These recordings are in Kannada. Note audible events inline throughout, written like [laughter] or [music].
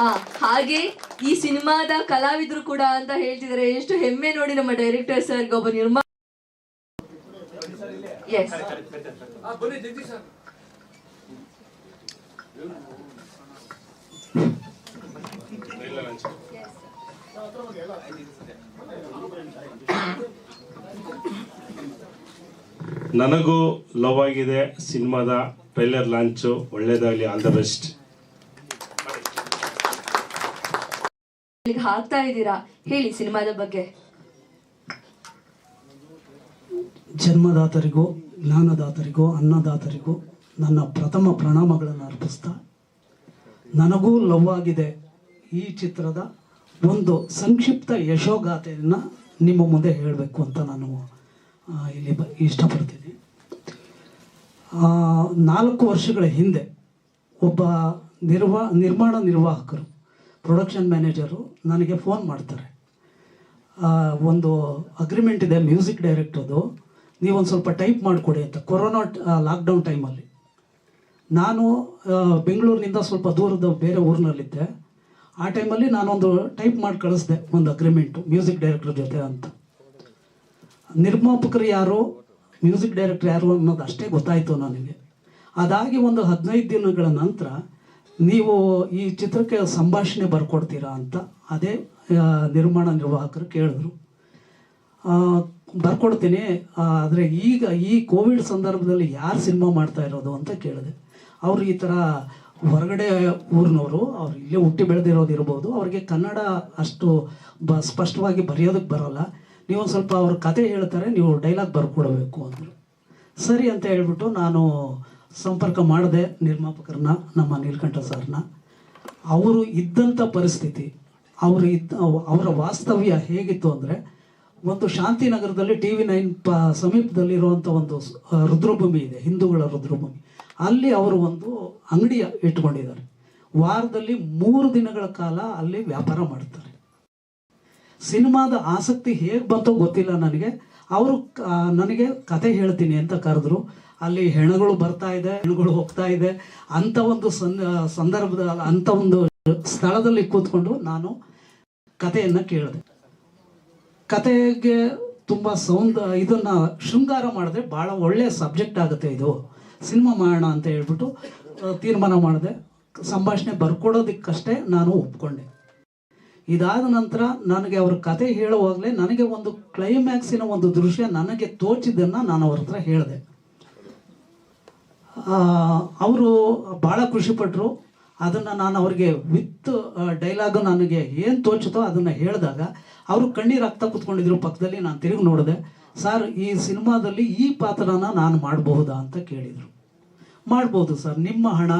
ಹಾ ಹಾಗೆ ಈ ಸಿನಿಮಾದ ಕಲಾವಿದರು ಕೂಡ ಅಂತ ಹೇಳ್ತಿದ್ದಾರೆ ಎಷ್ಟು ಹೆಮ್ಮೆ ನೋಡಿ ನಮ್ಮ ಡೈರೆಕ್ಟರ್ ಸರ್ ಒಬ್ಬ ನಿರ್ಮಾ ಎಸ್ ನನಗೂ ಲವ್ ಆಗಿದೆ. ಸಿನಿಮಾದ ಟ್ರೈಲರ್ ಲಾಂಚು ಒಳ್ಳೇದಾಗಲಿ. All the best. ಇಲ್ಲಿಗೆ ಹಾಕ್ತಾ ಇದ್ದೀರಾ? ಹೇಳಿ ಸಿನಿಮಾದ ಬಗ್ಗೆ. ಜನ್ಮದಾತರಿಗೂ, ಜ್ಞಾನದಾತರಿಗೂ, ಅನ್ನದಾತರಿಗೂ ನನ್ನ ಪ್ರಥಮ ಪ್ರಣಾಮಗಳನ್ನು ಅರ್ಪಿಸ್ತಾ, ನನಗೂ ಲವ್ ಆಗಿದೆ ಈ ಚಿತ್ರದ ಒಂದು ಸಂಕ್ಷಿಪ್ತ ಯಶೋಗಾಥೆಯನ್ನು ನಿಮ್ಮ ಮುಂದೆ ಹೇಳಬೇಕು ಅಂತ ನಾನು ಇಲ್ಲಿ ಬ, ಇಷ್ಟಪಡ್ತೀನಿ. ನಾಲ್ಕು ವರ್ಷಗಳ ಹಿಂದೆ ಒಬ್ಬ ನಿರ್ವಾ, ನಿರ್ಮಾಣ ನಿರ್ವಾಹಕರು ಪ್ರೊಡಕ್ಷನ್ ಮ್ಯಾನೇಜರು ನನಗೆ ಫೋನ್ ಮಾಡ್ತಾರೆ. ಒಂದು ಅಗ್ರಿಮೆಂಟ್ ಇದೆ ಮ್ಯೂಸಿಕ್ ಡೈರೆಕ್ಟರ್ದು ನೀವೊಂದು ಸ್ವಲ್ಪ ಟೈಪ್ ಮಾಡಿಕೊಡಿ ಅಂತ. ಕೊರೋನಾ ಲಾಕ್ಡೌನ್ ಟೈಮಲ್ಲಿ ನಾನು ಬೆಂಗಳೂರಿನಿಂದ ಸ್ವಲ್ಪ ದೂರದ ಬೇರೆ ಊರಿನಲ್ಲಿದ್ದೆ. ಆ ಟೈಮಲ್ಲಿ ನಾನೊಂದು ಟೈಪ್ ಮಾಡಿ ಕಳಿಸ್ದೆ ಒಂದು ಅಗ್ರಿಮೆಂಟು ಮ್ಯೂಸಿಕ್ ಡೈರೆಕ್ಟರ್ ಜೊತೆ ಅಂತ. ನಿರ್ಮಾಪಕರು ಯಾರು ಮ್ಯೂಸಿಕ್ ಡೈರೆಕ್ಟರ್ ಯಾರು ಅನ್ನೋದು ಅಷ್ಟೇ ಗೊತ್ತಾಯಿತು ನನಗೆ. ಅದಾಗಿ ಒಂದು ಹದಿನೈದು ದಿನಗಳ ನಂತರ ನೀವು ಈ ಚಿತ್ರಕ್ಕೆ ಸಂಭಾಷಣೆ ಬರ್ಕೊಡ್ತೀರಾ ಅಂತ ಅದೇ ನಿರ್ಮಾಣ ನಿರ್ವಾಹಕರು ಕೇಳಿದ್ರು. ಬರ್ಕೊಡ್ತೀನಿ ಆದರೆ ಈಗ ಈ ಕೋವಿಡ್ ಸಂದರ್ಭದಲ್ಲಿ ಯಾರು ಸಿನಿಮಾ ಮಾಡ್ತಾ ಇರೋದು ಅಂತ ಕೇಳಿದೆ. ಅವರು ಈ ಥರ ಹೊರಗಡೆ ಊರಿನವರು, ಅವ್ರು ಇಲ್ಲೇ ಹುಟ್ಟಿ ಬೆಳೆದಿರೋದು ಇರ್ಬೋದು. ಅವ್ರಿಗೆ ಕನ್ನಡ ಅಷ್ಟು ಬ, ಸ್ಪಷ್ಟವಾಗಿ ಬರೆಯೋದಕ್ಕೆ ಬರೋಲ್ಲ. ನೀವು ಸ್ವಲ್ಪ ಅವ್ರ ಕತೆ ಹೇಳ್ತಾರೆ, ನೀವು ಡೈಲಾಗ್ ಬರ್ಕೊಡಬೇಕು ಅಂದರು. ಸರಿ ಅಂತ ಹೇಳ್ಬಿಟ್ಟು ನಾನು ಸಂಪರ್ಕ ಮಾಡಿದೆ ನಿರ್ಮಾಪಕರನ್ನ, ನಮ್ಮ ನೀಲಕಂಠ ಸರ್ನ, ಅವರು ಇದ್ದಂಥ ಪರಿಸ್ಥಿತಿ, ಅವರು ಇದ್ದ ಅವರ ವಾಸ್ತವ್ಯ ಹೇಗಿತ್ತು ಅಂದರೆ, ಒಂದು ಶಾಂತಿನಗರದಲ್ಲಿ ಟಿ ವಿ ನೈನ್ ಪ ಸಮೀಪದಲ್ಲಿರುವಂಥ ಒಂದು ರುದ್ರಭೂಮಿ ಇದೆ, ಹಿಂದೂಗಳ ರುದ್ರಭೂಮಿ. ಅಲ್ಲಿ ಅವರು ಒಂದು ಅಂಗಡಿಯ ಇಟ್ಕೊಂಡಿದ್ದಾರೆ. ವಾರದಲ್ಲಿ ಮೂರು ದಿನಗಳ ಕಾಲ ಅಲ್ಲಿ ವ್ಯಾಪಾರ ಮಾಡ್ತಾರೆ. ಸಿನಿಮಾದ ಆಸಕ್ತಿ ಹೇಗೆ ಬಂತೋ ಗೊತ್ತಿಲ್ಲ ನನಗೆ. ಅವರು ನನಗೆ ಕತೆ ಹೇಳ್ತೀನಿ ಅಂತ ಕರೆದ್ರು. ಅಲ್ಲಿ ಹೆಣಗಳು ಬರ್ತಾ ಇದೆ, ಹೆಣಗಳು ಹೋಗ್ತಾ ಇದೆ. ಅಂತ ಒಂದು ಸಂದ ಸಂದರ್ಭದ, ಅಂತ ಒಂದು ಸ್ಥಳದಲ್ಲಿ ಕೂತ್ಕೊಂಡು ನಾನು ಕಥೆಯನ್ನು ಕೇಳಿದೆ. ಕತೆಗೆ ತುಂಬ ಸೌಂದ, ಇದನ್ನ ಶೃಂಗಾರ ಮಾಡಿದ್ರೆ ಭಾಳ ಒಳ್ಳೆಯ ಸಬ್ಜೆಕ್ಟ್ ಆಗುತ್ತೆ ಇದು. ಸಿನಿಮಾ ಮಾಡೋಣ ಅಂತ ಹೇಳ್ಬಿಟ್ಟು ತೀರ್ಮಾನ ಮಾಡಿದೆ. ಸಂಭಾಷಣೆ ಬರ್ಕೊಡೋದಕ್ಕಷ್ಟೇ ನಾನು ಒಪ್ಕೊಂಡೆ. ಇದಾದ ನಂತರ ನನಗೆ ಅವ್ರ ಕತೆ ಹೇಳುವಾಗಲೇ ನನಗೆ ಒಂದು ಕ್ಲೈಮ್ಯಾಕ್ಸಿನ ಒಂದು ದೃಶ್ಯ ನನಗೆ ತೋಚಿದ್ದನ್ನು ನಾನು ಅವ್ರ ಹತ್ರ ಹೇಳಿದೆ. ಅವರು ಭಾಳ ಖುಷಿಪಟ್ಟರು ಅದನ್ನು ನಾನು ಅವ್ರಿಗೆ ವಿತ್ ಡೈಲಾಗ್ ನನಗೆ ಏನು ತೋಚುತ್ತೋ ಅದನ್ನು ಹೇಳಿದಾಗ ಅವರು ಕಣ್ಣೀರು ಆಗ್ತಾ ಕೂತ್ಕೊಂಡಿದ್ರು ಪಕ್ಕದಲ್ಲಿ, ನಾನು ತಿರುಗಿ ನೋಡಿದೆ, ಸರ್, ಈ ಸಿನಿಮಾದಲ್ಲಿ ಈ ಪಾತ್ರನ ನಾನು ಮಾಡಬಹುದಾ? ಅಂತ ಕೇಳಿದರು. ಮಾಡ್ಬೋದು ಸರ್, ನಿಮ್ಮ ಹಣ,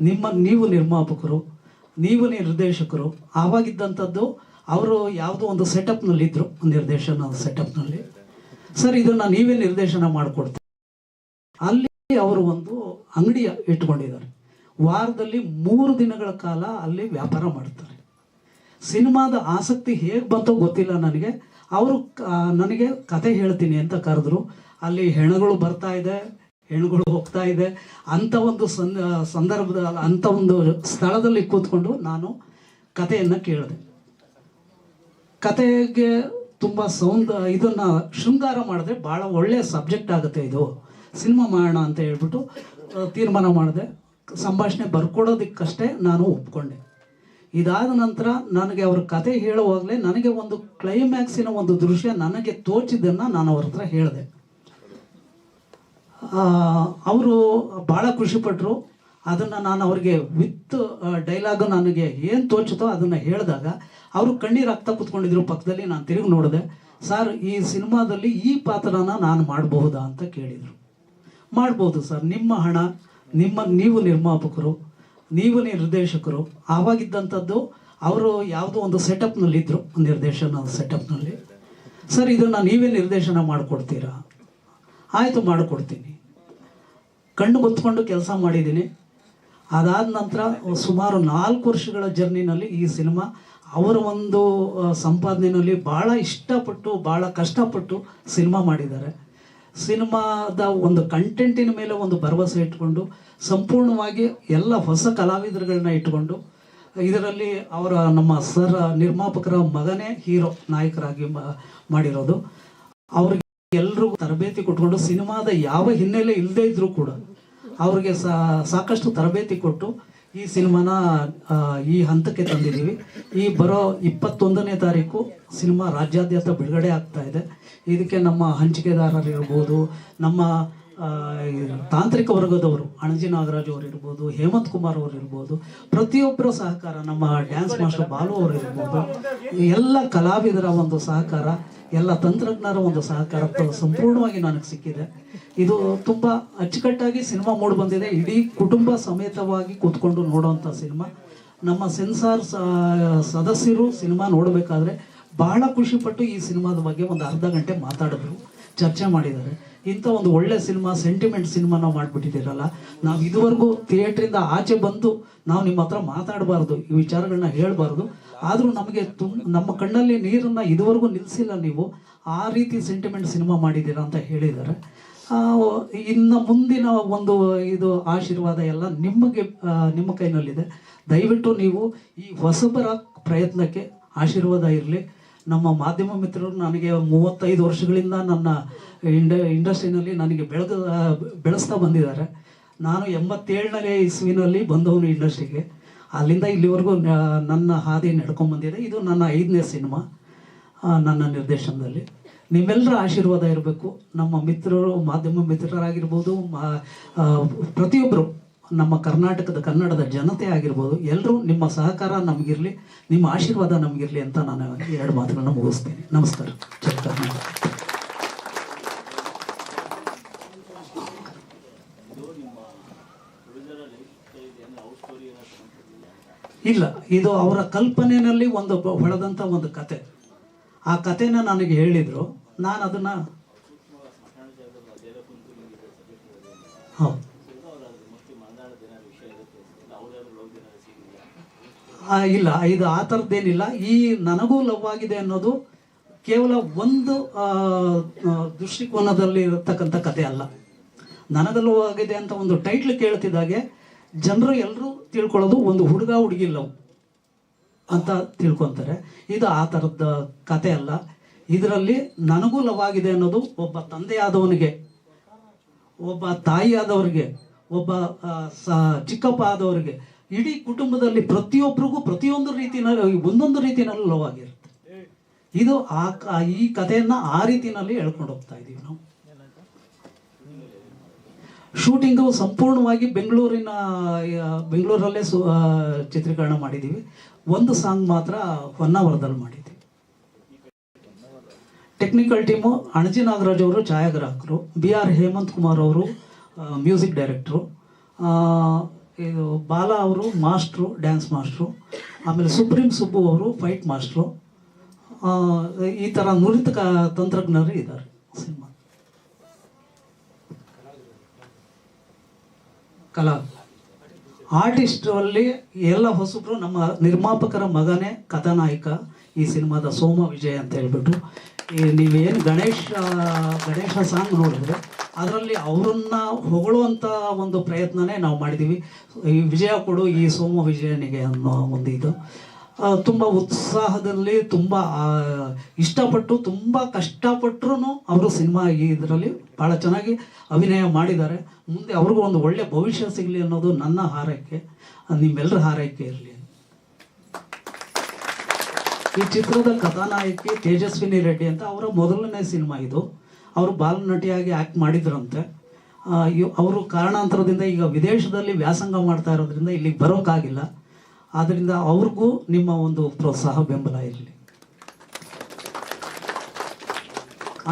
ನಿಮ್ಮ, ನೀವು ನಿರ್ಮಾಪಕರು, ನೀವು ನಿರ್ದೇಶಕರು, ಆವಾಗಿದ್ದಂಥದ್ದು ಅವರು ಯಾವುದೋ ಒಂದು ಸೆಟಪ್ನಲ್ಲಿದ್ದರು ನಿರ್ದೇಶನ ಸೆಟಪ್ನಲ್ಲಿ ಸರ್, ಇದನ್ನು ನೀವೇ ನಿರ್ದೇಶನ ಮಾಡಿಕೊಡ್ತೀವಿ ಅಲ್ಲಿ ಅವರು ಒಂದು ಅಂಗಡಿ ಇಟ್ಕೊಂಡಿದ್ದಾರೆ. ವಾರದಲ್ಲಿ ಮೂರು ದಿನಗಳ ಕಾಲ ಅಲ್ಲಿ ವ್ಯಾಪಾರ ಮಾಡ್ತಾರೆ. ಸಿನಿಮಾದ ಆಸಕ್ತಿ ಹೇಗೆ ಬಂತೋ ಗೊತ್ತಿಲ್ಲ ನನಗೆ. ಅವರು ನನಗೆ ಕತೆ ಹೇಳ್ತೀನಿ ಅಂತ ಕರೆದ್ರು. ಅಲ್ಲಿ ಹೆಣಗಳು ಬರ್ತಾ ಇದೆ ಹೆಣಗಳು ಹೋಗ್ತಾ ಇದೆ. ಅಂಥ ಒಂದು ಸಂದ ಸಂದರ್ಭದ ಅಂಥ ಒಂದು ಸ್ಥಳದಲ್ಲಿ ಕೂತ್ಕೊಂಡು ನಾನು ಕಥೆಯನ್ನು ಕೇಳಿದೆ. ಕತೆಗೆ ತುಂಬ ಸೌಂದ, ಇದನ್ನ ಶೃಂಗಾರ ಮಾಡಿದ್ರೆ ಭಾಳ ಒಳ್ಳೆಯ ಸಬ್ಜೆಕ್ಟ್ ಆಗುತ್ತೆ ಇದು. ಸಿನಿಮಾ ಮಾಡೋಣ ಅಂತ ಹೇಳ್ಬಿಟ್ಟು ತೀರ್ಮಾನ ಮಾಡಿದೆ. ಸಂಭಾಷಣೆ ಬರ್ಕೊಡೋದಕ್ಕಷ್ಟೇ ನಾನು ಒಪ್ಕೊಂಡೆ. ಇದಾದ ನಂತರ ನನಗೆ ಅವ್ರ ಕತೆ ಹೇಳುವಾಗಲೇ ನನಗೆ ಒಂದು ಕ್ಲೈಮ್ಯಾಕ್ಸಿನ ಒಂದು ದೃಶ್ಯ ನನಗೆ ತೋಚಿದ್ದನ್ನು ನಾನು ಅವ್ರ ಹತ್ರ ಹೇಳಿದೆ. ಅವರು ಭಾಳ ಖುಷಿಪಟ್ಟರು ಅದನ್ನು ನಾನು ಅವ್ರಿಗೆ ವಿತ್ ಡೈಲಾಗ್ ನನಗೆ ಏನು ತೋಚುತ್ತೋ ಅದನ್ನು ಹೇಳಿದಾಗ ಅವರು ಕಣ್ಣೀರು ಹಾಕ್ತಾ ಕೂತ್ಕೊಂಡಿದ್ರು ಪಕ್ಕದಲ್ಲಿ, ನಾನು ತಿರುಗಿ ನೋಡಿದೆ, ಸರ್, ಈ ಸಿನಿಮಾದಲ್ಲಿ ಈ ಪಾತ್ರನ ನಾನು ಮಾಡಬಹುದಾ? ಅಂತ ಕೇಳಿದರು. ಮಾಡ್ಬೋದು ಸರ್. ನಿಮ್ಮ ಹಣ, ನಿಮ್ಮ, ನೀವು ನಿರ್ಮಾಪಕರು, ನೀವು ನಿರ್ದೇಶಕರು, ಆವಾಗಿದ್ದಂಥದ್ದು ಅವರು ಯಾವುದೋ ಒಂದು ಸೆಟಪ್ನಲ್ಲಿ ಸೆಟಪ್ನಲ್ಲಿದ್ದರು ನಿರ್ದೇಶನ ಸೆಟಪ್ನಲ್ಲಿ ಸರ್, ಇದನ್ನು ನೀವೇ ನಿರ್ದೇಶನ ಮಾಡಿಕೊಡ್ತೀರಾ? ಆಯಿತು, ಮಾಡಿಕೊಡ್ತೀನಿ. ಕಣ್ಣು ಗೊತ್ಕೊಂಡು ಕೆಲಸ ಮಾಡಿದ್ದೀನಿ. ಅದಾದ ನಂತರ ಸುಮಾರು ನಾಲ್ಕು ವರ್ಷಗಳ ಜರ್ನಿನಲ್ಲಿ ಈ ಸಿನಿಮಾ ಅವರ ಒಂದು ಸಂಪಾದನೆಯಲ್ಲಿ ಭಾಳ ಇಷ್ಟಪಟ್ಟು ಭಾಳ ಕಷ್ಟಪಟ್ಟು ಸಿನಿಮಾ ಮಾಡಿದ್ದಾರೆ. ಸಿನಿಮಾದ ಒಂದು ಕಂಟೆಂಟಿನ ಮೇಲೆ ಒಂದು ಭರವಸೆ ಇಟ್ಕೊಂಡು ಸಂಪೂರ್ಣವಾಗಿ ಎಲ್ಲ ಹೊಸ ಕಲಾವಿದರುಗಳನ್ನ ಇಟ್ಕೊಂಡು ಇದರಲ್ಲಿ ಅವರ ನಮ್ಮ ಸರ್ ನಿರ್ಮಾಪಕರ ಮಗನೇ ಹೀರೋ ನಾಯಕರಾಗಿ ಮಾಡಿರೋದು. ಅವ್ರಿಗೆ ಎಲ್ಲರಿಗೂ ತರಬೇತಿ ಕೊಟ್ಕೊಂಡು ಸಿನಿಮಾದ ಯಾವ ಹಿನ್ನೆಲೆ ಇಲ್ಲದೇ ಇದ್ದರೂ ಕೂಡ ಅವ್ರಿಗೆ ಸಾಕಷ್ಟು ತರಬೇತಿ ಕೊಟ್ಟು ಈ ಸಿನಿಮಾನ ಈ ಹಂತಕ್ಕೆ ತಂದಿದ್ದೀವಿ. ಈ ಬರೋ ಇಪ್ಪತ್ತೊಂದನೇ ತಾರೀಕು ಸಿನಿಮಾ ರಾಜ್ಯಾದ್ಯಂತ ಬಿಡುಗಡೆ ಆಗ್ತಾ ಇದೆ. ಇದಕ್ಕೆ ನಮ್ಮ ಹಂಚಿಕೆದಾರರು ಇರ್ಬೋದು, ನಮ್ಮ ತಾಂತ್ರಿಕ ವರ್ಗದವರು, ಅಣಜಿ ನಾಗರಾಜ್ ಅವರು ಇರ್ಬೋದು, ಹೇಮಂತ್ ಕುಮಾರ್ ಅವರು ಇರ್ಬೋದು, ಪ್ರತಿಯೊಬ್ಬರ ಸಹಕಾರ ನಮ್ಮ ಡ್ಯಾನ್ಸ್ ಮಾಸ್ಟರ್ ಬಾಲು ಅವರು ಇರ್ಬೋದು. ಎಲ್ಲ ಕಲಾವಿದರ ಒಂದು ಸಹಕಾರ, ಎಲ್ಲ ತಂತ್ರಜ್ಞರ ಒಂದು ಸಹಕಾರ ಸಂಪೂರ್ಣವಾಗಿ ನನಗೆ ಸಿಕ್ಕಿದೆ. ಇದು ತುಂಬ ಅಚ್ಚುಕಟ್ಟಾಗಿ ಸಿನಿಮಾ ಮೂಡ್ ಬಂದಿದೆ. ಇಡೀ ಕುಟುಂಬ ಸಮೇತವಾಗಿ ಕೂತ್ಕೊಂಡು ನೋಡುವಂಥ ಸಿನಿಮಾ. ನಮ್ಮ ಸೆನ್ಸಾರ್ ಸದಸ್ಯರು ಸಿನಿಮಾ ನೋಡಬೇಕಾದ್ರೆ ಬಹಳ ಖುಷಿಪಟ್ಟು ಈ ಸಿನಿಮಾದ ಬಗ್ಗೆ ಒಂದು ಅರ್ಧ ಗಂಟೆ ಮಾತಾಡಿದ್ರು, ಚರ್ಚೆ ಮಾಡಿದ್ದಾರೆ. ಇಂಥ ಒಂದು ಒಳ್ಳೆ ಸಿನಿಮಾ ಸೆಂಟಿಮೆಂಟ್ ಸಿನಿಮಾ ನಾವು ಮಾಡಿಬಿಟ್ಟಿದ್ದೀರಲ್ಲ, ನಾವು ಇದುವರೆಗೂ ಥಿಯೇಟ್ರಿಂದ ಆಚೆ ಬಂದು ನಾವು ನಿಮ್ಮ ಹತ್ರ ಮಾತಾಡಬಾರ್ದು, ಈ ವಿಚಾರಗಳನ್ನ ಹೇಳಬಾರ್ದು. ಆದರೂ ನಮಗೆ ತುಂಬ ನಮ್ಮ ಕಣ್ಣಲ್ಲಿ ನೀರನ್ನು ಇದುವರೆಗೂ ನಿಲ್ಲಿಸಿಲ್ಲ ನೀವು, ಆ ರೀತಿ ಸೆಂಟಿಮೆಂಟ್ ಸಿನಿಮಾ ಮಾಡಿದ್ದೀರಾ ಅಂತ ಹೇಳಿದ್ದಾರೆ. ಇನ್ನು ಮುಂದಿನ ಒಂದು ಇದು ಆಶೀರ್ವಾದ ಎಲ್ಲ ನಿಮಗೆ ನಿಮ್ಮ ಕೈನಲ್ಲಿದೆ. ದಯವಿಟ್ಟು ನೀವು ಈ ಹೊಸಬರ ಪ್ರಯತ್ನಕ್ಕೆ ಆಶೀರ್ವಾದ ಇರಲಿ. ನಮ್ಮ ಮಾಧ್ಯಮ ಮಿತ್ರರು ನನಗೆ ಮೂವತ್ತೈದು ವರ್ಷಗಳಿಂದ ನನ್ನ ಇಂಡ, ಇಂಡಸ್ಟ್ರಿನಲ್ಲಿ ನನಗೆ ಬೆಳೆದ, ಬೆಳೆಸ್ತಾ ಬಂದಿದ್ದಾರೆ. ನಾನು ಎಂಬತ್ತೇಳನೇ ಇಸ್ವಿನಲ್ಲಿ ಬಂದವನು ಇಂಡಸ್ಟ್ರಿಗೆ. ಅಲ್ಲಿಂದ ಇಲ್ಲಿವರೆಗೂ ನನ್ನ ಹಾದಿ ನಡ್ಕೊಂಡು ಬಂದಿದೆ. ಇದು ನನ್ನ ಐದನೇ ಸಿನಿಮಾ ನನ್ನ ನಿರ್ದೇಶನದಲ್ಲಿ. ನಿಮ್ಮೆಲ್ಲರ ಆಶೀರ್ವಾದ ಇರಬೇಕು. ನಮ್ಮ ಮಿತ್ರರು, ಮಾಧ್ಯಮ ಮಿತ್ರರಾಗಿರ್ಬೋದು ಪ್ರತಿಯೊಬ್ಬರು ನಮ್ಮ ಕರ್ನಾಟಕದ ಕನ್ನಡದ ಜನತೆ ಆಗಿರ್ಬೋದು ಎಲ್ಲರೂ ನಿಮ್ಮ ಸಹಕಾರ ನಮಗಿರಲಿ, ನಿಮ್ಮ ಆಶೀರ್ವಾದ ನಮಗಿರಲಿ ಅಂತ ನಾನು ಎರಡು ಮಾತುಗಳನ್ನ ಮುಗಿಸ್ತೀನಿ. ನಮಸ್ಕಾರ. ಇಲ್ಲ, ಇದು ಅವರ ಕಲ್ಪನೆಯಲ್ಲಿ ಒಂದು ಹೊಳೆದಂತ ಒಂದು ಕತೆ. ಆ ಕತೆನ ನನಗೆ ಹೇಳಿದರು. ನಾನು ಅದನ್ನ ಹೌದು ಆ, ಇಲ್ಲ, ಇದು ಆ ಥರದ್ದೇನಿಲ್ಲ ಈ ನನಗೂ ಲವ್ ಆಗಿದೆ ಅನ್ನೋದು ಕೇವಲ ಒಂದು ದೃಷ್ಟಿಕೋನದಲ್ಲಿ ಇರತಕ್ಕಂಥ ಕತೆ ಅಲ್ಲ. ನನಗೆ ಲವ್ ಆಗಿದೆ ಅಂತ ಒಂದು ಟೈಟ್ಲ್ ಕೇಳ್ತಿದ್ದಾಗೆ ಜನರು ಎಲ್ಲರೂ ತಿಳ್ಕೊಳ್ಳೋದು ಒಂದು ಹುಡುಗ ಹುಡುಗಿ ಲವ್ ಅಂತ ತಿಳ್ಕೊತಾರೆ. ಇದು ಆ ಥರದ ಕತೆ ಅಲ್ಲ. ಇದರಲ್ಲಿ ನನಗೂ ಲವ್ ಆಗಿದೆ ಅನ್ನೋದು ಒಬ್ಬ ತಂದೆಯಾದವನಿಗೆ, ಒಬ್ಬ ತಾಯಿಯಾದವ್ರಿಗೆ, ಒಬ್ಬ ಸ- ಚಿಕ್ಕಪ್ಪ ಆದವ್ರಿಗೆ ಇಡೀ ಕುಟುಂಬದಲ್ಲಿ ಪ್ರತಿಯೊಬ್ಬರಿಗೂ ಪ್ರತಿಯೊಂದು ರೀತಿಯಲ್ಲಿ ಒಂದೊಂದು ರೀತಿಯಲ್ಲಿ ಲವ್ ಆಗಿರುತ್ತೆ ಇದು ಆ ಈ ಕಥೆಯನ್ನ ಆ ರೀತಿಯಲ್ಲಿ ಹೇಳ್ಕೊಂಡು ಹೋಗ್ತಾ ಇದೀವಿ ನಾವು. ಶೂಟಿಂಗು ಸಂಪೂರ್ಣವಾಗಿ ಬೆಂಗಳೂರಿನ ಬೆಂಗಳೂರಲ್ಲೇ ಸು ಚಿತ್ರೀಕರಣ ಮಾಡಿದ್ದೀವಿ ಒಂದು ಸಾಂಗ್ ಮಾತ್ರ ಹೊನ್ನಾವರದಲ್ಲಿ ಮಾಡಿದ್ವಿ. ಟೆಕ್ನಿಕಲ್ ಟೀಮು ಅಣಜಿ ನಾಗರಾಜ್ ಅವರು ಛಾಯಾಗ್ರಾಹಕರು, ಬಿ ಆರ್ ಹೇಮಂತ್ ಕುಮಾರ್ ಅವರು ಮ್ಯೂಸಿಕ್ ಡೈರೆಕ್ಟ್ರು ಬಾಲ ಅವರು ಮಾಸ್ಟ್ರು, ಡ್ಯಾನ್ಸ್ ಮಾಸ್ಟ್ರು, ಆಮೇಲೆ ಸುಪ್ರೀಂ ಸುಬ್ಬು ಅವರು ಫೈಟ್ ಮಾಸ್ಟ್ರು. ಈ ಥರ ನುರಿತ ಕ, ತಂತ್ರಜ್ಞರು ಇದ್ದಾರೆ ಸಿನಿಮಾ. ಕಲಾ. ಆರ್ಟಿಸ್ಟಲ್ಲಿ ಎಲ್ಲ ಹೊಸಬ್ರು ನಮ್ಮ ನಿರ್ಮಾಪಕರ ಮಗನೇ ಕಥಾನಾಯಕ, ಈ ಸಿನಿಮಾದ ಸೋಮ ವಿಜಯ್ ಅಂತ ಹೇಳ್ಬಿಟ್ಟು. ನೀವೇನು ಗಣೇಶ ಗಣೇಶ ಸಾಂಗ್ ನೋಡಿದ್ರೆ ಅದರಲ್ಲಿ ಅವರನ್ನು ಹೊಗಳುವಂಥ ಒಂದು ಪ್ರಯತ್ನನೇ ನಾವು ಮಾಡಿದ್ದೀವಿ ಈ ವಿಜಯ ಕೊಡು ಈ ಸೋಮ ವಿಜಯನಿಗೆ ಅನ್ನೋ ಒಂದು ಇದು. ತುಂಬ ಉತ್ಸಾಹದಲ್ಲಿ ತುಂಬ ಇಷ್ಟಪಟ್ಟು ತುಂಬ ಕಷ್ಟಪಟ್ಟರು ಅವರು ಸಿನಿಮಾ ಇದರಲ್ಲಿ ಭಾಳ ಚೆನ್ನಾಗಿ ಅಭಿನಯ ಮಾಡಿದ್ದಾರೆ. ಮುಂದೆ ಅವ್ರಿಗೂ ಒಂದು ಒಳ್ಳೆಯ ಭವಿಷ್ಯ ಸಿಗಲಿ ಅನ್ನೋದು ನನ್ನ ಹಾರೈಕೆ. ನಿಮ್ಮೆಲ್ಲರ ಹಾರೈಕೆ ಇರಲಿ. ಈ ಚಿತ್ರದ ಕಥಾನಾಯಕಿ ತೇಜಸ್ವಿನಿ ರೆಡ್ಡಿ ಅಂತ ಅವರ ಮೊದಲನೇ ಸಿನಿಮಾ ಇದು. ಅವರು ಬಾಲನಟಿಯಾಗಿ ಆ್ಯಕ್ಟ್ ಮಾಡಿದ್ರಂತೆ. ಅವರು ಕಾರಣಾಂತರದಿಂದ ಈಗ ವಿದೇಶದಲ್ಲಿ ವ್ಯಾಸಂಗ ಮಾಡ್ತಾ ಇರೋದ್ರಿಂದ ಇಲ್ಲಿಗೆ ಬರೋಕ್ಕಾಗಿಲ್ಲ ಆದ್ದರಿಂದ ಅವ್ರಿಗೂ ನಿಮ್ಮ ಒಂದು ಪ್ರೋತ್ಸಾಹ, ಬೆಂಬಲ ಇರಲಿ.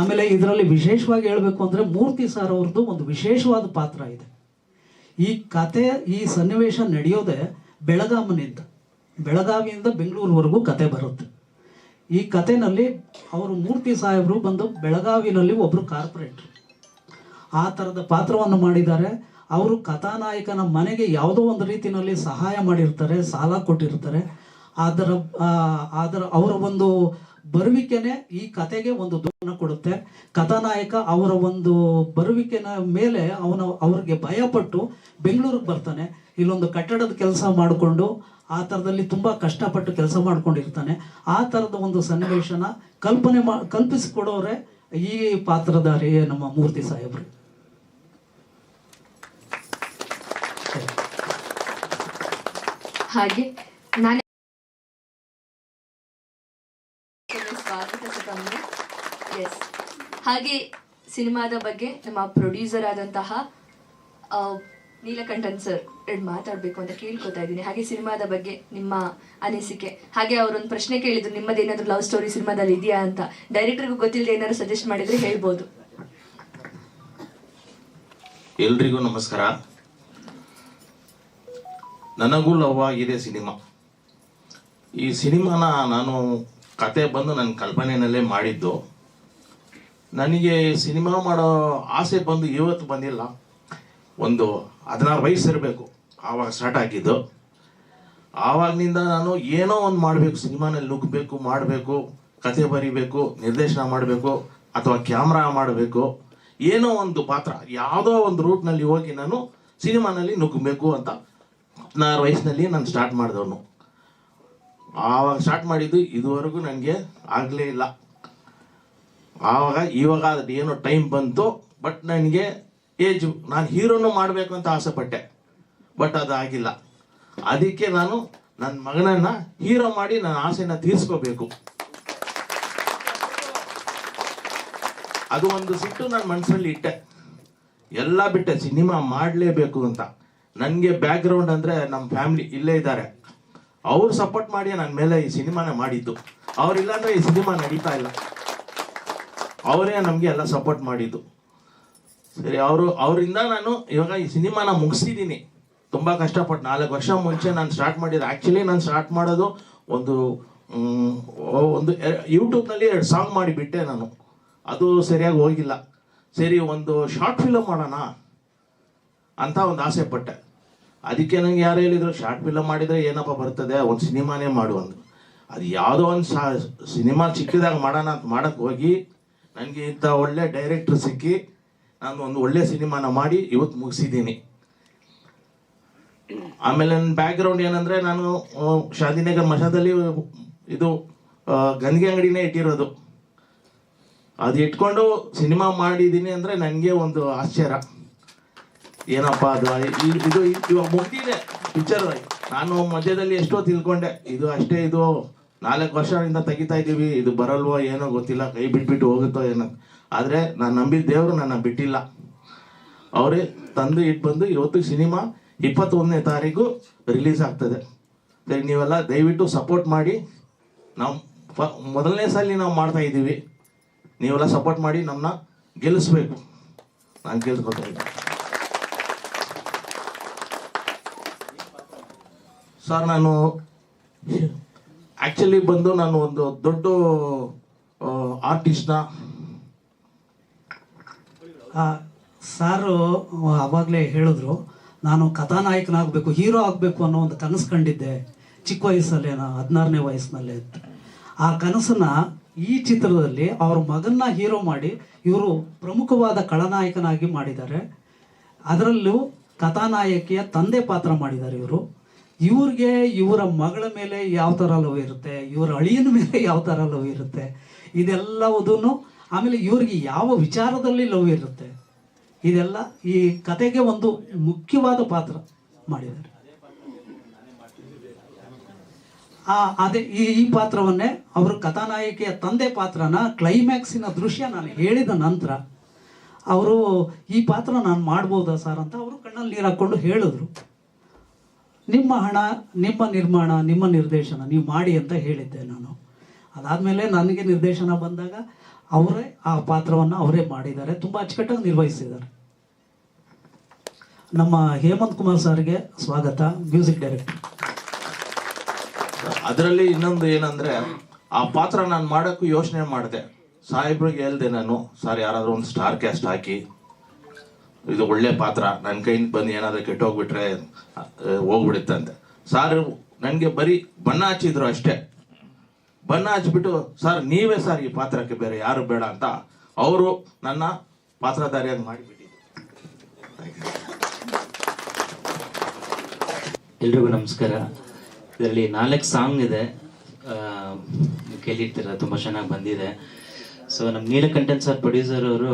ಆಮೇಲೆ ಇದರಲ್ಲಿ ವಿಶೇಷವಾಗಿ ಹೇಳಬೇಕು ಅಂದರೆ ಮೂರ್ತಿ ಸರ್ ಅವ್ರದ್ದು ಒಂದು ವಿಶೇಷವಾದ ಪಾತ್ರ ಇದೆ. ಈ ಕತೆ, ಈ ಸನ್ನಿವೇಶ ನಡೆಯೋದೆ ಬೆಳಗಾಮನಿಂದ. ಬೆಳಗಾವಿಯಿಂದ ಬೆಂಗಳೂರುವರೆಗೂ ಕತೆ ಬರುತ್ತೆ. ಈ ಕತೆನಲ್ಲಿ ಅವರು ಮೂರ್ತಿ ಸಾಹೇಬರು ಬಂದು ಬೆಳಗಾವಿನಲ್ಲಿ ಒಬ್ಬರು ಕಾರ್ಪೊರೇಟ್ರು. ಆ ಥರದ ಪಾತ್ರವನ್ನು ಮಾಡಿದ್ದಾರೆ. ಅವರು ಕಥಾನಾಯಕನ ಮನೆಗೆ ಯಾವುದೋ ಒಂದು ರೀತಿಯಲ್ಲಿ ಸಹಾಯ ಮಾಡಿರ್ತಾರೆ, ಸಾಲ ಕೊಟ್ಟಿರ್ತಾರೆ. ಅದರ ಅದರ, ಅವರ ಒಂದು ಬರುವಿಕೆನೇ ಈ ಕತೆಗೆ ಒಂದು ದೂರನ ಕೊಡುತ್ತೆ. ಕಥಾನಾಯಕ ಅವರ ಒಂದು ಬರುವಿಕೆನ ಮೇಲೆ ಅವನ, ಅವ್ರಿಗೆ ಭಯಪಟ್ಟು ಬೆಂಗಳೂರಿಗೆ ಬರ್ತಾನೆ. ಇಲ್ಲೊಂದು ಕಟ್ಟಡದ ಕೆಲಸ ಮಾಡಿಕೊಂಡು ಆ ಥರದಲ್ಲಿ ತುಂಬ ಕಷ್ಟಪಟ್ಟು ಕೆಲಸ ಮಾಡ್ಕೊಂಡಿರ್ತಾನೆ. ಆ ಥರದ ಒಂದು ಸನ್ನಿವೇಶನ ಕಲ್ಪನೆ ಮಾ, ಕಲ್ಪಿಸಿಕೊಡೋರೆ ಈ ಪಾತ್ರಧಾರಿ ನಮ್ಮ ಮೂರ್ತಿ ಸಾಹೇಬ್ರು. ಹಾಗೆ ನಾನು ಹಾಗೆ ಸಿನಿಮಾದ ಬಗ್ಗೆ ನಮ್ಮ ಪ್ರೊಡ್ಯೂಸರ್ ಆದಂತಹ ನೀಲಕಂಠನ್ ಸರ್ ಎರಡು ಮಾತಾಡಬೇಕು ಅಂತ ಕೇಳ್ಕೊತಾ ಇದ್ದೀನಿ. ಹಾಗೆ ಸಿನಿಮಾದ ಬಗ್ಗೆ ನಿಮ್ಮ ಅನಿಸಿಕೆ, ಹಾಗೆ ಅವರೊಂದು ಪ್ರಶ್ನೆ ಕೇಳಿದ್ರು ನಿಮ್ಮದೇನಾದರೂ ಲವ್ ಸ್ಟೋರಿ ಸಿನಿಮಾದಲ್ಲಿ ಇದೆಯಾ ಅಂತ. ಡೈರೆಕ್ಟರ್ಗೂ ಗೊತ್ತಿಲ್ಲದೆ ಏನಾದ್ರು ಸಜೆಸ್ಟ್ ಮಾಡಿದ್ರೆ ಹೇಳ್ಬೋದು. ಎಲ್ರಿಗೂ ನಮಸ್ಕಾರ. ನನಗೂ ಲವ್ ಆಗಿದೆ ಸಿನಿಮಾ. ಈ ಸಿನಿಮಾನ ನಾನು ಕತೆ ಬಂದು ನನ್ನ ಕಲ್ಪನೆಯಲ್ಲೇ ಮಾಡಿದ್ದು. ನನಗೆ ಸಿನಿಮಾ ಮಾಡೋ ಆಸೆ ಬಂದು ಇವತ್ತು ಬಂದಿಲ್ಲ. ಒಂದು ಹದಿನಾರು ವಯಸ್ಸು ಇರಬೇಕು. ಆವಾಗ ಸ್ಟಾರ್ಟ್ ಆಗಿದ್ದು ಆವಾಗಿನಿಂದ ನಾನು ಏನೋ ಒಂದು ಮಾಡಬೇಕು. ಸಿನಿಮಾನಲ್ಲಿ ನುಗ್ಗಬೇಕು ಮಾಡಬೇಕು, ಕತೆ ಬರಿಬೇಕು, ನಿರ್ದೇಶನ ಮಾಡಬೇಕು, ಅಥವಾ ಕ್ಯಾಮ್ರಾ ಮಾಡಬೇಕು. ಏನೋ ಒಂದು ಪಾತ್ರ. ಯಾವುದೋ ಒಂದು ರೂಟ್ನಲ್ಲಿ ಹೋಗಿ ನಾನು ಸಿನಿಮಾನಲ್ಲಿ ನುಗ್ಗಬೇಕು ಅಂತ ಹದಿನಾರು ವಯಸ್ಸಿನಲ್ಲಿ ನಾನು ಸ್ಟಾರ್ಟ್ ಮಾಡಿದವನು. ಆವಾಗ ಸ್ಟಾರ್ಟ್ ಮಾಡಿದ್ದು ಇದುವರೆಗೂ ನನಗೆ ಆಗಲೇ ಇಲ್ಲ. ಆವಾಗ, ಇವಾಗ ಏನೋ ಟೈಮ್ ಬಂತು ಬಟ್ ನನಗೆ ಏಜು, ನಾನು ಹೀರೋನು ಮಾಡಬೇಕು ಅಂತ ಆಸೆ ಪಟ್ಟೆ ಬಟ್ ಅದು ಆಗಿಲ್ಲ ಅದಕ್ಕೆ ನಾನು ನನ್ನ ಮಗನನ್ನ ಹೀರೋ ಮಾಡಿ ನನ್ನ ಆಸೆನ ತೀರಿಸ್ಕೋಬೇಕು. ಅದು ಒಂದು ಸಿಟ್ಟು ನನ್ನ ಮನಸ್ಸಲ್ಲಿ ಇಟ್ಟೆ. ಎಲ್ಲ ಬಿಟ್ಟೆ, ಸಿನಿಮಾ ಮಾಡಲೇಬೇಕು ಅಂತ. ನನಗೆ ಬ್ಯಾಕ್ಗ್ರೌಂಡ್ ಅಂದರೆ ನಮ್ಮ ಫ್ಯಾಮಿಲಿ ಇಲ್ಲೇ ಇದ್ದಾರೆ. ಅವರು ಸಪೋರ್ಟ್ ಮಾಡಿ ನನ್ನ ಮೇಲೆ ಈ ಸಿನಿಮಾನೇ ಮಾಡಿದ್ದು. ಅವರಿಲ್ಲಾಂದ್ರೆ ಈ ಸಿನಿಮಾ ನಡೀತಾ ಇಲ್ಲ. ಅವರೇ ನಮಗೆ ಎಲ್ಲ ಸಪೋರ್ಟ್ ಮಾಡಿದ್ದು. ಸರಿ ಅವರು, ಅವರಿಂದ ನಾನು ಇವಾಗ ಈ ಸಿನಿಮಾನ ಮುಗಿಸಿದ್ದೀನಿ ತುಂಬ ಕಷ್ಟಪಟ್ಟು ನಾಲ್ಕು ವರ್ಷ ಮುಂಚೆ ನಾನು ಸ್ಟಾರ್ಟ್ ಮಾಡಿದ್ದು. ಆ್ಯಕ್ಚುಲಿ ನಾನು ಸ್ಟಾರ್ಟ್ ಮಾಡೋದು ಒಂದು ಒಂದು ಯೂಟ್ಯೂಬ್ನಲ್ಲಿ ಎರಡು ಸಾಂಗ್ ಮಾಡಿಬಿಟ್ಟೆ ನಾನು. ಅದು ಸರಿಯಾಗಿ ಹೋಗಿಲ್ಲ. ಸರಿ, ಒಂದು ಶಾರ್ಟ್ ಫಿಲಮ್ ಮಾಡೋಣ ಅಂತ ಒಂದು ಆಸೆ ಪಟ್ಟೆ. ಅದಕ್ಕೆ ನಂಗೆ ಯಾರು ಹೇಳಿದ್ರು ಶಾರ್ಟ್ ಫಿಲಮ್ ಮಾಡಿದರೆ ಏನಪ್ಪ ಬರ್ತದೆ? ಒಂದು ಸಿನಿಮಾನೇ ಮಾಡು ಅಂದರು. ಅದು ಯಾವುದೋ ಒಂದು ಸಾ, ಸಿನಿಮಾ ಚಿಕ್ಕದಾಗ ಮಾಡೋಣ ಅಂತ ಮಾಡಕ್ಕೆ ಹೋಗಿ ನನಗೆ ಇಂಥ ಒಳ್ಳೆ ಡೈರೆಕ್ಟ್ರ್ ಸಿಕ್ಕಿ ನಾನು ಒಂದು ಒಳ್ಳೆ ಸಿನಿಮಾನ ಮಾಡಿ ಇವತ್ತು ಮುಗಿಸಿದ್ದೀನಿ. ಆಮೇಲೆ ನನ್ನ ಬ್ಯಾಕ್ಗ್ರೌಂಡ್ ಏನಂದರೆ ನಾನು ಶಾದಿನಗರ್ ಮಠದಲ್ಲಿ ಇದು ಗಂದಿಗೆ ಅಂಗಡಿನೇ ಇಟ್ಟಿರೋದು. ಅದು ಇಟ್ಕೊಂಡು ಸಿನಿಮಾ ಮಾಡಿದ್ದೀನಿ ಅಂದರೆ ನನಗೆ ಒಂದು ಆಶ್ಚರ್ಯ. ಏನಪ್ಪ ಅದು ಇದು ಇವಾಗ ಮುಗ್ದಿದೆ ಪಿಕ್ಚರ್ ನಾನು ಮಧ್ಯದಲ್ಲಿ ಎಷ್ಟೋ ತಿಳ್ಕೊಂಡೆ, ಇದು ಅಷ್ಟೇ, ಇದು ನಾಲ್ಕು ವರ್ಷದಿಂದ ತೆಗಿತಾ ಇದ್ದೀವಿ ಇದು ಬರಲ್ವೋ ಏನೋ ಗೊತ್ತಿಲ್ಲ, ಕೈ ಬಿಟ್ಬಿಟ್ಟು ಹೋಗುತ್ತೋ ಏನೋ. ಆದರೆ ನಾನು ನಂಬಿದ ದೇವರು ನನ್ನ ಬಿಟ್ಟಿಲ್ಲ. ಅವರೇ ತಂದು ಇಟ್ಟು ಬಂದು ಇವತ್ತು ಸಿನಿಮಾ ಇಪ್ಪತ್ತೊಂದನೇ ತಾರೀಕು ರಿಲೀಸ್ ಆಗ್ತದೆ. ಸರಿ ನೀವೆಲ್ಲ ದಯವಿಟ್ಟು ಸಪೋರ್ಟ್ ಮಾಡಿ. ನಾವು ಫ ಮೊದಲನೇ ಸಲ ನಾವು ಮಾಡ್ತಾ ಇದ್ದೀವಿ. ನೀವೆಲ್ಲ ಸಪೋರ್ಟ್ ಮಾಡಿ ನಮ್ಮನ್ನ ಗೆಲ್ಲಿಸ್ಬೇಕು. ನಾನು ಗೆಲ್ಸ್ಕೊತಾ ಸರ್ ನಾನು ಆ್ಯಕ್ಚುಲಿ ಬಂದು ನಾನು ಒಂದು ದೊಡ್ಡ ಆರ್ಟಿಸ್ಟ್ನ ಸಾರು ಆವಾಗಲೇ ಹೇಳಿದ್ರು, ನಾನು ಕಥಾನಾಯಕನಾಗಬೇಕು, ಹೀರೋ ಆಗಬೇಕು ಅನ್ನೋ ಒಂದು ಕನಸು ಕಂಡಿದ್ದೆ, ಚಿಕ್ಕ ವಯಸ್ಸಲ್ಲೇ ನಾನು ಹದಿನಾರನೇ ವಯಸ್ಸಿನಲ್ಲೇ ಆ ಕನಸನ್ನ ಈ ಚಿತ್ರದಲ್ಲಿ ಅವ್ರ ಮಗನ್ನ ಹೀರೋ ಮಾಡಿ, ಇವರು ಪ್ರಮುಖವಾದ ಖಳನಾಯಕನಾಗಿ ಮಾಡಿದ್ದಾರೆ. ಅದರಲ್ಲೂ ಕಥಾನಾಯಕಿಯ ತಂದೆ ಪಾತ್ರ ಮಾಡಿದ್ದಾರೆ ಇವರು. ಇವ್ರಿಗೆ ಇವರ ಮಗಳ ಮೇಲೆ ಯಾವ ಥರ ಲವ್ ಇರುತ್ತೆ, ಇವರ ಅಳಿಯನ ಮೇಲೆ ಯಾವ ಥರ ಲವ್ ಇರುತ್ತೆ, ಇದೆಲ್ಲವುದನ್ನು ಆಮೇಲೆ ಇವ್ರಿಗೆ ಯಾವ ವಿಚಾರದಲ್ಲಿ ಲವ್ ಇರುತ್ತೆ? ಇದೆಲ್ಲ ಈ ಕತೆಗೆ ಒಂದು ಮುಖ್ಯವಾದ ಪಾತ್ರ ಮಾಡಿದ್ದಾರೆ. ಆ, ಅದೇ ಈ ಈ ಪಾತ್ರವನ್ನೇ ಅವರು ಕಥಾನಾಯಕಿಯ ತಂದೆ ಪಾತ್ರನ ಕ್ಲೈಮ್ಯಾಕ್ಸಿನ ದೃಶ್ಯ ನಾನು ಹೇಳಿದ ನಂತರ ಅವರು, ಈ ಪಾತ್ರ ನಾನು ಮಾಡ್ಬೋದಾ ಸರ್? ಅಂತ ಅವರು ಕಣ್ಣಲ್ಲಿ ನೀರು ಹಾಕ್ಕೊಂಡು ಹೇಳಿದ್ರು. ನಿಮ್ಮ ಹಣ, ನಿಮ್ಮ ನಿರ್ಮಾಣ, ನಿಮ್ಮ ನಿರ್ದೇಶನ, ನೀವು ಮಾಡಿ ಅಂತ ಹೇಳಿದ್ದೆ ನಾನು. ಅದಾದಮೇಲೆ ನನಗೆ ನಿರ್ದೇಶನ ಬಂದಾಗ ಅವರೇ ಆ ಪಾತ್ರವನ್ನು ಅವರೇ ಮಾಡಿದ್ದಾರೆ. ತುಂಬ ಅಚ್ಚುಕಟ್ಟಾಗಿ ನಿರ್ವಹಿಸಿದ್ದಾರೆ. ನಮ್ಮ ಹೇಮಂತ್ ಕುಮಾರ್ ಸರ್ಗೆ ಸ್ವಾಗತ, ಮ್ಯೂಸಿಕ್ ಡೈರೆಕ್ಟರ್. ಅದರಲ್ಲಿ ಇನ್ನೊಂದು ಏನಂದ್ರೆ, ಆ ಪಾತ್ರ ನಾನು ಮಾಡೋಕ್ಕೂ ಯೋಚನೆ ಮಾಡಿದೆ. ಸಾಹೇಬ್ರಿಗೆ ಹೇಳ್ದೆ ನಾನು, ಸರ್, ಯಾರಾದರೂ ಒಂದು ಸ್ಟಾರ್ ಕ್ಯಾಸ್ಟ್ ಹಾಕಿ, ಇದು ಒಳ್ಳೆ ಪಾತ್ರ ನನ್ನ ಕೈಯಿಂದ ಬಂದು ಏನಾದರೂ ಕೆಟ್ಟೋಗ್ಬಿಟ್ರೆ ಹೋಗ್ಬಿಡುತ್ತಂತೆ. ಸಾರು, ನನಗೆ ಬರೀ ಬಣ್ಣ ಹಚ್ಚಿದ್ರು ಅಷ್ಟೇ. ಬಣ್ಣ ಹಚ್ಬಿಟ್ಟು ಸರ್, ನೀವೇ ಸರ್ ಈ ಪಾತ್ರಕ್ಕೆ ಬೇರೆ ಯಾರು ಬೇಡ ಅಂತ ಅವರು ನನ್ನ ಪಾತ್ರಧಾರಿಯಾಗಿ ಮಾಡಿಬಿಟ್ಟಿದ್ರು. ಎಲ್ರಿಗೂ ನಮಸ್ಕಾರ. ಇದರಲ್ಲಿ ನಾಲ್ಕು ಸಾಂಗ್ ಇದೆ. ಕೇಳಿರ್ತೀರ, ತುಂಬ ಚೆನ್ನಾಗಿ ಬಂದಿದೆ. ಸೊ ನಮ್ಮ ನೀಲಕಂಠನ್ ಸರ್ ಪ್ರೊಡ್ಯೂಸರ್ ಅವರು